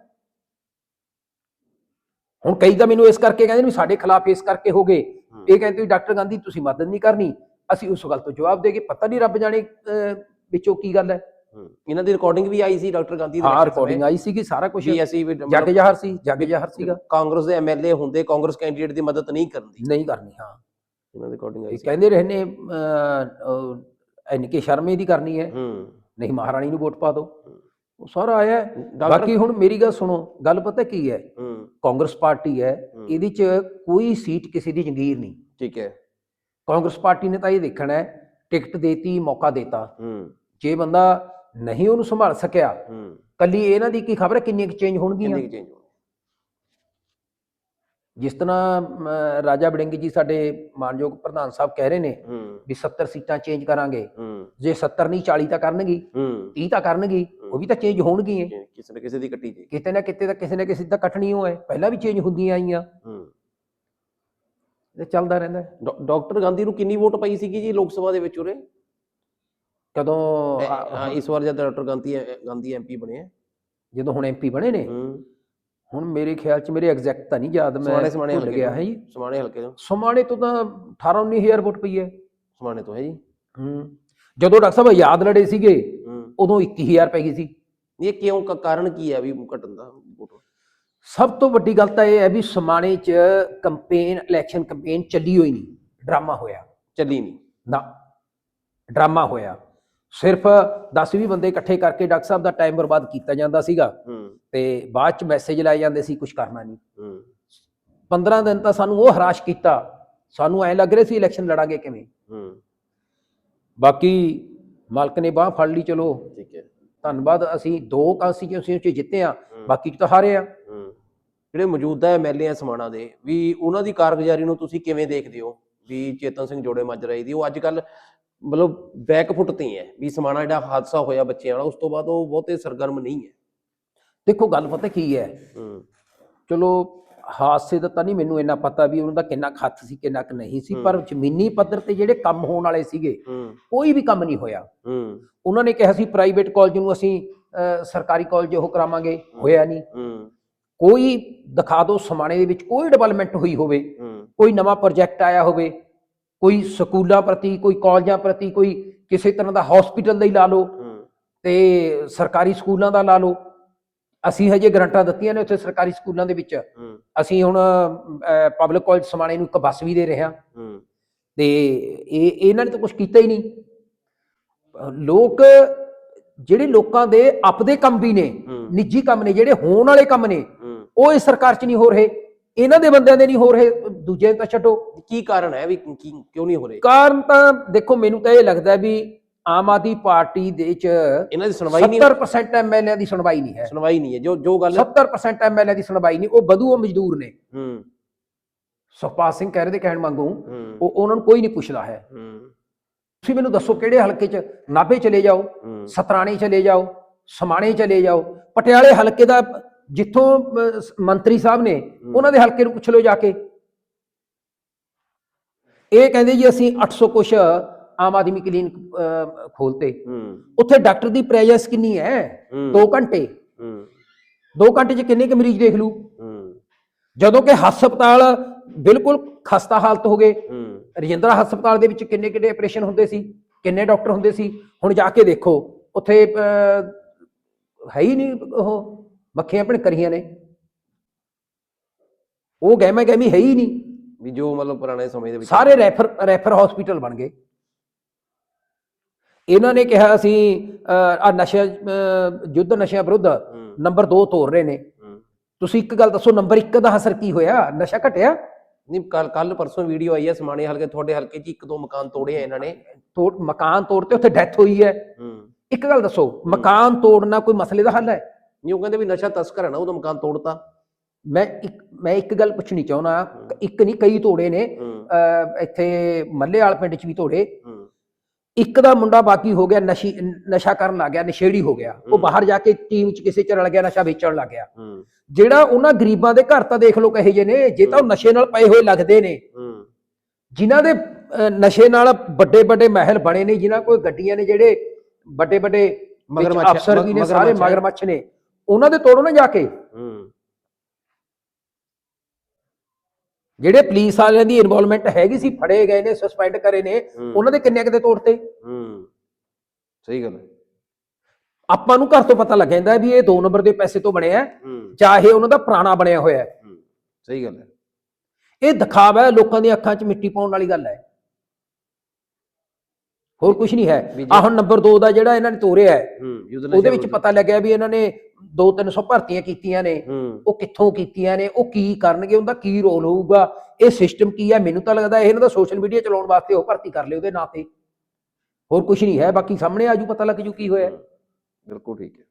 Speaker 2: ਹੁਣ ਕਈ ਤਾਂ ਮੈਨੂੰ ਇਸ ਕਰਕੇ ਕਹਿੰਦੇ ਨੇ ਸਾਡੇ ਖਿਲਾਫ ਇਸ ਕਰਕੇ ਹੋ ਗਏ। ਇਹ ਕਹਿੰਦੇ ਵੀ ਡਾਕਟਰ ਗਾਂਧੀ ਤੁਸੀਂ ਮਦਦ ਨਹੀਂ ਕਰਨੀ ਅਸੀਂ ਉਸ ਗੱਲ ਤੋਂ ਜਵਾਬ ਦੇਗੇ ਪਤਾ ਨਹੀਂ ਰੱਬ ਜਾਣੇ ਵਿੱਚੋਂ ਕੀ ਗੱਲ ਹੂੰ।
Speaker 1: ਇਹਨਾਂ ਦੀ ਰਿਕਾਰਡਿੰਗ ਵੀ ਆਈ ਸੀ ਡਾਕਟਰ ਗਾਂਧੀ
Speaker 2: ਹਾਂ ਰਿਕਾਰਡਿੰਗ ਆਈ ਸੀਗੀ ਸਾਰਾ ਕੁਝ
Speaker 1: ਵੀ ਅਸੀਂ ਵੀ
Speaker 2: ਜੱਗ ਜਹਰ ਸੀ ਜੱਗ ਜਹਰ ਸੀਗਾ।
Speaker 1: ਕਾਂਗਰਸ ਦੇ ਐਮਐਲਏ ਹੁੰਦੇ ਕਾਂਗਰਸ ਕੈਂਡੀਡੇਟ ਦੀ ਮਦਦ ਨਹੀਂ ਕਰਦੀ।
Speaker 2: ਨਹੀਂ ਕਰਨੀ ਹਾਂ।
Speaker 1: ਇਹਨਾਂ ਦੀ ਰਿਕਾਰਡਿੰਗ ਆਈ ਸੀ।
Speaker 2: ਕਹਿੰਦੇ ਰਹੇ ਨੇ ਐਨ ਕੇ ਸ਼ਰਮੇ ਦੀ ਕਰਨੀ ਹੈ।
Speaker 1: ਹੂੰ।
Speaker 2: ਨਹੀਂ ਮਹਾਰਾਣੀ ਨੂੰ ਵੋਟ ਪਾ ਦਿਓ। ਉਹ ਸਾਰਾ ਆਇਆ ਬਾਕੀ ਹੁਣ ਮੇਰੀ ਗੱਲ ਸੁਣੋ ਗੱਲ ਪਤਾ ਕੀ ਹੈ?
Speaker 1: ਹੂੰ।
Speaker 2: ਕਾਂਗਰਸ ਪਾਰਟੀ ਹੈ
Speaker 1: ਹੂੰ।
Speaker 2: ਇਹਦੇ ਚ ਕੋਈ ਸੀਟ ਕਿਸੇ ਦੀ ਜੰਗੀਰ ਨਹੀਂ।
Speaker 1: ਠੀਕ ਹੈ।
Speaker 2: ਕਾਂਗਰਸ ਪਾਰਟੀ ਨੇ ਤਾਂ ਇਹ ਦੇਖਣਾ ਹੈ ਟਿਕਟ ਦੇਤੀ ਮੌਕਾ ਦੇਤਾ।
Speaker 1: ਹੂੰ।
Speaker 2: ਜੇ ਬੰਦਾ ਨਹੀਂ ਉਹਨੂੰ ਸੰਭਾਲ ਸਕਿਆ।
Speaker 1: ਹੂੰ।
Speaker 2: ਕੱਲੀ ਇਹਨਾਂ ਦੀ ਕੀ ਖਬਰ ਹੈ? ਕਿੰਨੀਆਂ ਚੇਂਜ ਹੋਣਗੀਆਂ?
Speaker 1: ਕਿੰਨੀ ਚੇਂਜ
Speaker 2: ਜਿਸ ਤਰ੍ਹਾਂ ਅਮ, ਰਾਜਾ ਵੜਿੰਗ ਜੀ ਸਾਡੇ ਮਾਨਯੋਗ ਪ੍ਰਧਾਨ ਸਾਹਿਬ ਕਹਿ ਰਹੇ ਨੇ
Speaker 1: ਹੂੰ।
Speaker 2: ਵੀ 70 ਸੀਟਾਂ ਚੇਂਜ ਕਰਾਂਗੇ।
Speaker 1: ਹੂੰ।
Speaker 2: ਜੇ 70 ਨਹੀਂ 40 ਤਾਂ ਕਰਨਗੀ।
Speaker 1: ਹੂੰ।
Speaker 2: 30 ਤਾਂ ਕਰਨਗੀ। ਉਹ ਵੀ ਤਾਂ ਚੇਂਜ ਹੋਣਗੀਆਂ।
Speaker 1: ਕਿਸੇ ਨਾ ਕਿਸੇ ਦੀ ਕੱਟੀ ਜੇ।
Speaker 2: ਕਿਤੇ ਨਾ ਕਿਤੇ ਤਾਂ ਕਿਸੇ ਨਾ ਕਿਸੇ ਦੀ ਤਾਂ ਕੱਟਣੀ ਹੋ। ਹੈ ਪਹਿਲਾਂ ਵੀ ਚੇਂਜ ਹੁੰਦੀਆਂ ਆਈਆਂ।
Speaker 1: ਹੂੰ।
Speaker 2: ਇਹ ਚੱਲਦਾ ਰਹਿੰਦਾ ਹੈ।
Speaker 1: ਡਾਕਟਰ ਗਾਂਧੀ ਨੂੰ ਕਿੰਨੀ ਵੋਟ ਪਈ ਸੀਗੀ ਜੀ ਲੋਕ ਸਭਾ ਦੇ ਵਿੱਚ ਉਰੇ?
Speaker 2: ਕਦੋਂ
Speaker 1: ਇਹ-
Speaker 2: ਆ-
Speaker 1: ਹਾਂ, ਇਸ ਵਾਰ ਜਦ ਡਾਕਟਰ ਗਾਂਧੀ ਗਾਂਧੀ ਐਮਪੀ ਬਣੇ ਆ।
Speaker 2: ਜਦੋਂ ਹੁਣ ਐਮਪੀ ਬਣੇ ਨੇ
Speaker 1: ਹੂੰ।
Speaker 2: ਹੁਣ ਮੇਰੇ ਖਿਆਲ ਚ ਮੇਰੇ ਐਗਜ਼ੈਕਟ ਤਾਂ ਨਹੀਂ ਯਾਦ ਮੈਂ
Speaker 1: ਸਮਾਣੇ ਸਮਾਣੇ
Speaker 2: ਭੁੱਲ
Speaker 1: ਹਲਕੇ
Speaker 2: ਗਿਆ
Speaker 1: ਤੋਂ।
Speaker 2: ਹੈ ਜੀ।
Speaker 1: ਸਮਾਣੇ ਹਲਕੇ ਤੋਂ।
Speaker 2: ਸਮਾਣੇ ਤੋਂ ਤਾਂ 18 19000 ਵੋਟ ਪਈ ਹੈ।
Speaker 1: ਸਮਾਣੇ ਤੋਂ ਹੈ ਜੀ।
Speaker 2: ਹੂੰ। ਜਦੋਂ ਡਾਕਟਰ ਸਾਹਿਬ ਆਜ਼ਾਦ ਲੜੇ ਸੀਗੇ
Speaker 1: ਹੂੰ।
Speaker 2: ਉਦੋਂ 21000 ਪੈ ਗਈ ਸੀ।
Speaker 1: ਇਹ ਕਿਉਂ ਕ- ਕਾਰਨ ਕੀ ਹੈ ਵੀ ਘਟਣ ਦਾ ਵੋਟ?
Speaker 2: ਸਭ ਤੋਂ ਵੱਡੀ ਗੱਲ ਤਾਂ ਇਹ ਹੈ ਵੀ ਸਮਾਣੇ 'ਚ ਕੰਪੇਨ ਇਲੈਕਸ਼ਨ ਕੰਪੇਨ ਚੱਲੀ ਹੋਈ ਨਹੀਂ। ਡਰਾਮਾ ਹੋਇਆ।
Speaker 1: ਚੱਲੀ ਨਹੀਂ।
Speaker 2: ਨਾ। ਡਰਾਮਾ ਹੋਇਆ। ਸਿਰਫ 10-20 ਬੰਦੇ ਇਕੱਠੇ ਕਰਕੇ ਡਾਕਟਰ ਸਾਹਿਬ ਦਾ ਟਾਈਮ ਬਰਬਾਦ ਕੀਤਾ ਜਾਂਦਾ ਸੀਗਾ
Speaker 1: ਹੂੰ।
Speaker 2: ਤੇ ਬਾਅਦ 'ਚ ਮੈਸੇਜ ਲਾਏ ਜਾਂਦੇ ਸੀ ਕੁਝ ਕਰਨਾ ਨਹੀਂ।
Speaker 1: ਹੂੰ।
Speaker 2: 15 ਦਿਨ ਤਾਂ ਸਾਨੂੰ ਉਹ ਹਰਾਸ਼ ਕੀਤਾ। ਸਾਨੂੰ ਐ ਲੱਗ ਰਿਹਾ ਸੀ ਇਲੈਕਸ਼ਨ ਲੜਾਂਗੇ ਕਿਵੇਂ।
Speaker 1: ਹੂੰ।
Speaker 2: ਬਾਕੀ ਮਾਲਕ ਨੇ ਬਾਹ ਫੜ ਲਈ ਚਲੋ।
Speaker 1: ਠੀਕ ਹੈ।
Speaker 2: ਧੰਨਵਾਦ ਅਸੀਂ ਦੋ ਕਾਂਸਟੀਚੁਐਂਸੀ 'ਚ ਜਿੱਤੇ ਆ ਬਾਕੀ 'ਚ ਤਾਂ ਹਾਰੇ ਆ
Speaker 1: ਜਿਹੜੇ ਮੌਜੂਦਾ ਐਮਐਲਏ ਆ ਸਮਾਣਾ ਦੇ ਵੀ ਉਹਨਾਂ ਦੀ ਕਾਰਗੁਜ਼ਾਰੀ ਨੂੰ ਤੁਸੀਂ ਕਿਵੇਂ ਦੇਖਦੇ ਹੋ? ਵੀ ਚੇਤਨ ਸਿੰਘ ਜੋੜੇ ਮਾਜਰਾ ਜੀ ਦੀ ਉਹ ਅੱਜ ਕੱਲ ਮਤਲਬ ਬੈਕਫੁੱਟ ਤੇ ਹੀ ਵੀ ਸਮਾਣਾ ਜਿਹੜਾ ਹਾਦਸਾ ਹੋਇਆ ਬੱਚਿਆਂ ਵਾਲਾ ਉਸ ਤੋਂ ਬਾਅਦ ਉਹ ਬਹੁਤੇ ਸਰਗਰਮ ਨਹੀਂ ਹੈ।
Speaker 2: ਦੇਖੋ ਗੱਲ ਪਤਾ ਕੀ ਹੈ? ਚਲੋ ਹਾਦਸੇ ਦਾ ਤਾਂ ਨਹੀਂ ਮੈਨੂੰ ਇੰਨਾ ਪਤਾ ਵੀ ਉਹਨਾਂ ਦਾ ਕਿੰਨਾ ਹੱਥ ਸੀ ਕਿੰਨਾ ਕੁ ਨਹੀਂ ਸੀ। ਪਰ ਜ਼ਮੀਨੀ ਪੱਧਰ ਤੇ ਜਿਹੜੇ ਕੰਮ ਹੋਣ ਵਾਲੇ ਸੀਗੇ ਕੋਈ ਵੀ ਕੰਮ ਨਹੀਂ ਹੋਇਆ। ਉਹਨਾਂ ਨੇ ਕਿਹਾ ਸੀ ਪ੍ਰਾਈਵੇਟ ਕਾਲਜ ਨੂੰ ਅਸੀਂ ਸਰਕਾਰੀ ਕਾਲਜ ਉਹ ਕਰਾਵਾਂਗੇ ਹੋਇਆ ਨਹੀਂ। ਕੋਈ ਦਿਖਾ ਦਿਓ ਸਮਾਣੇ ਦੇ ਵਿੱਚ ਕੋਈ ਡਿਵੈਲਪਮੈਂਟ ਹੋਈ ਹੋਵੇ ਕੋਈ ਨਵਾਂ ਪ੍ਰੋਜੈਕਟ ਆਇਆ ਹੋਵੇ ਕੋਈ ਸਕੂਲਾਂ ਪ੍ਰਤੀ ਕੋਈ ਕਾਲਜਾਂ ਪ੍ਰਤੀ ਕੋਈ ਕਿਸੇ ਤਰ੍ਹਾਂ ਦਾ ਹਸਪੀਟਲ ਦਾ ਹੀ ਲਾ ਲਓ ਤੇ ਸਰਕਾਰੀ ਸਕੂਲਾਂ ਦਾ ਲਾ ਲਓ। ਅਸੀਂ ਹਜੇ ਗਰੰਟਾਂ ਦਿੱਤੀਆਂ ਨੇ ਉੱਥੇ ਸਰਕਾਰੀ ਸਕੂਲਾਂ ਦੇ ਵਿੱਚ। ਅਸੀਂ ਹੁਣ ਪਬਲਿਕ ਕਾਲਜ ਸਮਾਣੇ ਨੂੰ ਇੱਕ ਬੱਸ ਵੀ ਦੇ ਰਹੇ ਤੇ ਇਹ ਇਹਨਾਂ ਨੇ ਤਾਂ ਕੁਝ ਕੀਤਾ ਹੀ ਨਹੀਂ। ਲੋਕ ਜਿਹੜੇ ਲੋਕਾਂ ਦੇ ਆਪਦੇ ਕੰਮ ਵੀ ਨੇ ਨਿੱਜੀ ਕੰਮ ਨੇ ਜਿਹੜੇ ਹੋਣ ਵਾਲੇ ਕੰਮ ਨੇ ਉਹ ਇਸ ਸਰਕਾਰ 'ਚ ਨਹੀਂ ਹੋ ਰਹੇ। ਇਹਨਾਂ ਦੇ ਬੰਦਿਆਂ ਦੇ ਨਹੀਂ ਹੋ ਰਹੇ ਦੂਜੇ ਤਾਂ ਛੱਡੋ।
Speaker 1: ਕੀ ਕਾਰਨ ਹੈ ਵੀ ਕੀ ਕਿਉਂ ਨਹੀਂ ਹੋ ਰਹੇ?
Speaker 2: ਕਾਰਨ ਤਾਂ ਦੇਖੋ ਮੈਨੂੰ ਤਾਂ ਇਹ ਲੱਗਦਾ ਵੀ ਆਮ ਆਦਮੀ ਪਾਰਟੀ ਦੇ ਚ
Speaker 1: ਇਹਨਾਂ ਦੀ ਸੁਣਵਾਈ ਨਹੀਂ
Speaker 2: 70% ਐਮਐਲਏ ਦੀ ਸੁਣਵਾਈ ਨਹੀਂ ਹੈ।
Speaker 1: ਸੁਣਵਾਈ ਨਹੀਂ ਹੈ। ਜੋ ਜੋ ਗੱਲ
Speaker 2: 70% ਐਮਐਲਏ ਦੀ ਸੁਣਵਾਈ ਨਹੀਂ ਉਹ ਬਧੂ ਉਹ ਮਜ਼ਦੂਰ ਨੇ।
Speaker 1: ਹੂੰ।
Speaker 2: ਸੁਖਪਾਲ ਸਿੰਘ ਕਹਿ ਰਹੇ ਦੇ ਕਹਿਣ ਮੰਗੂ
Speaker 1: ਹੂੰ।
Speaker 2: ਉਹ ਉਹਨਾਂ ਨੂੰ ਕੋਈ ਨਹੀਂ ਪੁੱਛਦਾ ਹੈ।
Speaker 1: ਹੂੰ।
Speaker 2: ਤੁਸੀਂ ਮੈਨੂੰ ਦੱਸੋ ਕਿਹੜੇ ਹਲਕੇ 'ਚ ਨਾਭੇ ਚਲੇ ਜਾਓ
Speaker 1: ਹੂੰ।
Speaker 2: ਸਤਰਾਣੇ ਚਲੇ ਜਾਓ ਸਮਾਣੇ ਚਲੇ ਜਾਓ ਪਟਿਆਲੇ ਹਲਕੇ ਦਾ ਜਿੱਥੋਂ ਮੰਤਰੀ ਸਾਹਿਬ ਨੇ ਉਹਨਾਂ ਦੇ ਹਲਕੇ ਨੂੰ ਪੁੱਛ ਲਓ ਜਾ ਕੇ। ਇਹ ਕਹਿੰਦੇ ਜੀ ਅਸੀਂ 800 ਕੁਛ ਆਮ ਆਦਮੀ ਕਲੀਨਿਕ ਖੋਲਤੇ। ਉੱਥੇ ਡਾਕਟਰ ਦੀ ਪ੍ਰੈਜ਼ੈਂਸ ਕਿੰਨੀ ਹੈ?
Speaker 1: ਹੂੰ।
Speaker 2: 2 ਘੰਟੇ।
Speaker 1: ਹੂੰ।
Speaker 2: 2 ਘੰਟੇ 'ਚ ਕਿੰਨੇ ਕੁ ਮਰੀਜ਼ ਦੇਖ ਲੂ ਜਦੋਂ ਕਿ ਹਸਪਤਾਲ ਬਿਲਕੁਲ ਖਸਤਾ ਹਾਲਤ ਹੋ ਗਏ। ਰਜਿੰਦਰਾ ਹਸਪਤਾਲ ਦੇ ਵਿੱਚ ਕਿੰਨੇ ਕਿੰਨੇ ਆਪਰੇਸ਼ਨ ਹੁੰਦੇ ਸੀ? ਕਿੰਨੇ ਡਾਕਟਰ ਹੁੰਦੇ ਸੀ? ਹੁਣ ਜਾ ਕੇ ਦੇਖੋ। ਉੱਥੇ ਹੈ ਹੀ ਨਹੀਂ ਉਹ। ਮੱਖੀਆਂ ਆਪਣੇ ਕਰੀਆਂ ਨੇ। ਉਹ ਗਹਿਮਾ ਗਹਿਮੀ ਹੈ ਹੀ ਨਹੀਂ।
Speaker 1: ਵੀ ਜੋ ਮਤਲਬ ਪੁਰਾਣੇ ਸਮੇਂ ਦੇ ਵਿੱਚ
Speaker 2: ਸਾਰੇ ਰੈਫਰ ਰੈਫਰ ਹਸਪੀਟਲ ਬਣ ਗਏ। ਇਹਨਾਂ ਨੇ ਕਿਹਾ ਅਸੀਂ ਆ ਨਸ਼ਾ ਯੁੱਧ ਨਸ਼ਿਆਂ ਵਿਰੁੱਧ ਨੰਬਰ 2 ਤੋੜ ਰਹੇ ਨੇ। ਤੁਸੀਂ ਇੱਕ ਗੱਲ ਦੱਸੋ ਨੰਬਰ 1 ਦਾ ਅਸਰ ਕੀ ਹੋਇਆ? ਨਸ਼ਾ ਘਟਿਆ?
Speaker 1: ਨਹੀਂ ਕੱਲ ਕੱਲ ਪਰਸੋਂ ਵੀਡੀਓ ਆਈ ਹੈ ਸਮਾਣੇ ਹਲਕੇ ਤੁਹਾਡੇ ਹਲਕੇ 'ਚ ਇੱਕ ਦੋ ਮਕਾਨ ਤੋੜੇ ਆ ਇਹਨਾਂ ਨੇ।
Speaker 2: ਤੋੜ ਮਕਾਨ ਤੋੜਤੇ ਉੱਥੇ ਡੈਥ ਹੋਈ ਹੂੰ। ਇੱਕ ਗੱਲ ਦੱਸੋ ਮਕਾਨ ਤੋੜਨਾ ਕੋਈ ਮਸਲੇ ਦਾ ਹੱਲ ਹੈ?
Speaker 1: ਨਹੀਂ ਉਹ ਕਹਿੰਦੇ ਵੀ ਨਸ਼ਾ ਤਸਕਰ ਹੈ ਨਾ ਉਹਦਾ ਮਕਾਨ ਤੋੜਤਾ
Speaker 2: ਮੈਂ ਇੱਕ ਮੈਂ ਇੱਕ ਗੱਲ ਪੁੱਛਣੀ ਚਾਹੁੰਦਾ ਇੱਕ ਨਹੀਂ ਕਈ ਤੋੜੇ ਨੇ ਇੱਥੇ ਮੱਲੇਵਾਲ ਪਿੰਡ 'ਚ ਵੀ ਤੋੜੇ ਇੱਕ ਦਾ ਮੁੰਡਾ ਬਾਕੀ ਹੋ ਗਿਆ ਨਸ਼ੀ ਨਸ਼ਾ ਕਰਨ ਲੱਗ ਗਿਆ ਨਸ਼ੇੜੀ ਹੋ ਗਿਆ ਉਹ। ਬਾਹਰ ਜਾ ਕੇ ਟੀਮ 'ਚ ਕਿਸੇ ਚ ਰਲ ਗਿਆ ਨਸ਼ਾ ਵੇਚਣ ਲੱਗ ਗਿਆ ਜਿਹੜਾ ਉਹਨਾਂ ਗਰੀਬਾਂ ਦੇ ਘਰ ਤਾਂ ਦੇਖ ਲਓ ਕਹੇ ਜੇ ਨੇ ਜੇ ਤਾਂ ਉਹ ਨਸ਼ੇ ਨਾਲ ਪਏ ਹੋਏ ਲੱਗਦੇ ਨੇ ਜਿਨ੍ਹਾਂ ਦੇ ਨਸ਼ੇ ਨਾਲ ਵੱਡੇ ਵੱਡੇ ਮਹਿਲ ਬਣੇ ਨੇ ਜਿਨ੍ਹਾਂ ਕੋਲ ਗੱਡੀਆਂ ਨੇ ਜਿਹੜੇ ਵੱਡੇ ਵੱਡੇ
Speaker 1: ਮਗਰਮੱਛ-
Speaker 2: ਅਫਸਰ ਵੀ ਨੇ ਸਾਰੇ। ਮਗਰਮੱਛ ਨੇ ਉਹਨਾਂ ਦੇ ਤੋੜੋ ਨਾ ਜਾ ਕੇ।
Speaker 1: ਹੂੰ।
Speaker 2: ਜਿਹੜੇ ਪੁਲਿਸ ਵਾਲਿਆਂ ਦੀ ਇਨਵੋਲਵਮੈਂਟ ਹੈਗੀ ਸੀ ਫੜੇ ਗਏ ਨੇ ਸਸਪੈਂਡ ਕਰੇ ਨੇ। ਉਹਨਾਂ ਦੇ ਕਿੰਨੇ ਕਿਤੇ ਤੋੜਤੇ
Speaker 1: ਹੂੰ। ਸਹੀ ਗੱਲ ਹੈ।
Speaker 2: ਆਪਾਂ ਨੂੰ ਘਰ ਤੋਂ ਪਤਾ ਲੱਗ ਜਾਂਦਾ ਵੀ ਇਹ 2 ਨੰਬਰ ਦੇ ਪੈਸੇ ਤੋਂ ਬਣਿਆ ਹੈ,
Speaker 1: ਹੂੰ।
Speaker 2: ਜਾਂ ਇਹ ਉਹਨਾਂ ਦਾ ਪੁਰਾਣਾ ਬਣਿਆ ਹੋਇਆ ਹੈ।
Speaker 1: ਹੂੰ। ਸਹੀ ਗੱਲ ਹੈ।
Speaker 2: ਇਹ ਦਿਖਾਵਾ ਹੈ ਲੋਕਾਂ ਦੀਆਂ ਅੱਖਾਂ 'ਚ ਮਿੱਟੀ ਪਾਉਣ ਵਾਲੀ ਗੱਲ ਹੈ। ਹੋਰ ਕੁਝ ਨਹੀਂ ਹੈ। ਆਹ ਹੁਣ ਨੰਬਰ 2 ਦਾ ਜਿਹੜਾ ਇਹਨਾਂ ਨੇ ਤੋਰਿਆ ਹੈ ਉਹਦੇ ਵਿੱਚ। ਪਤਾ ਲੱਗਿਆ ਵੀ ਇਹਨਾਂ ਨੇ 2-300 ਭਰਤੀਆਂ ਕੀਤੀਆਂ ਨੇ
Speaker 1: ਹੂੰ।
Speaker 2: ਉਹ ਕਿੱਥੋਂ ਕੀਤੀਆਂ ਨੇ ਉਹ ਕੀ ਕਰਨਗੇ ਉਹਦਾ ਕੀ ਰੋਲ ਹੋਊਗਾ ਇਹ ਸਿਸਟਮ ਕੀ ਹੈ ਮੈਨੂੰ ਤਾਂ ਲੱਗਦਾ ਇਹ ਇਹਨਾਂ ਦਾ ਸੋਸ਼ਲ ਮੀਡੀਆ ਚਲਾਉਣ ਵਾਸਤੇ ਉਹ ਭਰਤੀ ਕਰ ਲਿਓ ਉਹਦੇ ਨਾਂ ਤੇ। ਹੋਰ ਕੁਝ ਨਹੀਂ ਹੈ ਬਾਕੀ ਸਾਹਮਣੇ ਆਜੂ ਪਤਾ ਲੱਗ ਜੂ ਕੀ ਹੋਇਆ।
Speaker 1: ਬਿਲਕੁਲ ਠੀਕ ਹੈ।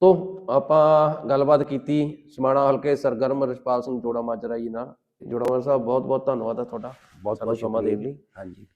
Speaker 1: ਤੋਂ ਆਪਾਂ ਗੱਲਬਾਤ ਕੀਤੀ ਸਮਾਣਾ ਹਲਕੇ ਸਰਗਰਮ ਰਛਪਾਲ ਸਿੰਘ ਜੋੜਾ ਮਾਜਰਾ ਜੀ ਨਾਲ। ਜੋੜਾ ਮਾਜਰਾ ਸਾਹਿਬ ਬਹੁਤ ਬਹੁਤ ਧੰਨਵਾਦ ਹੈ ਤੁਹਾਡਾ।
Speaker 2: ਬਹੁਤ
Speaker 1: ਸਾਨੂੰ ਸਮਾਂ ਦੇਣ ਲਈ।
Speaker 2: ਹਾਂਜੀ।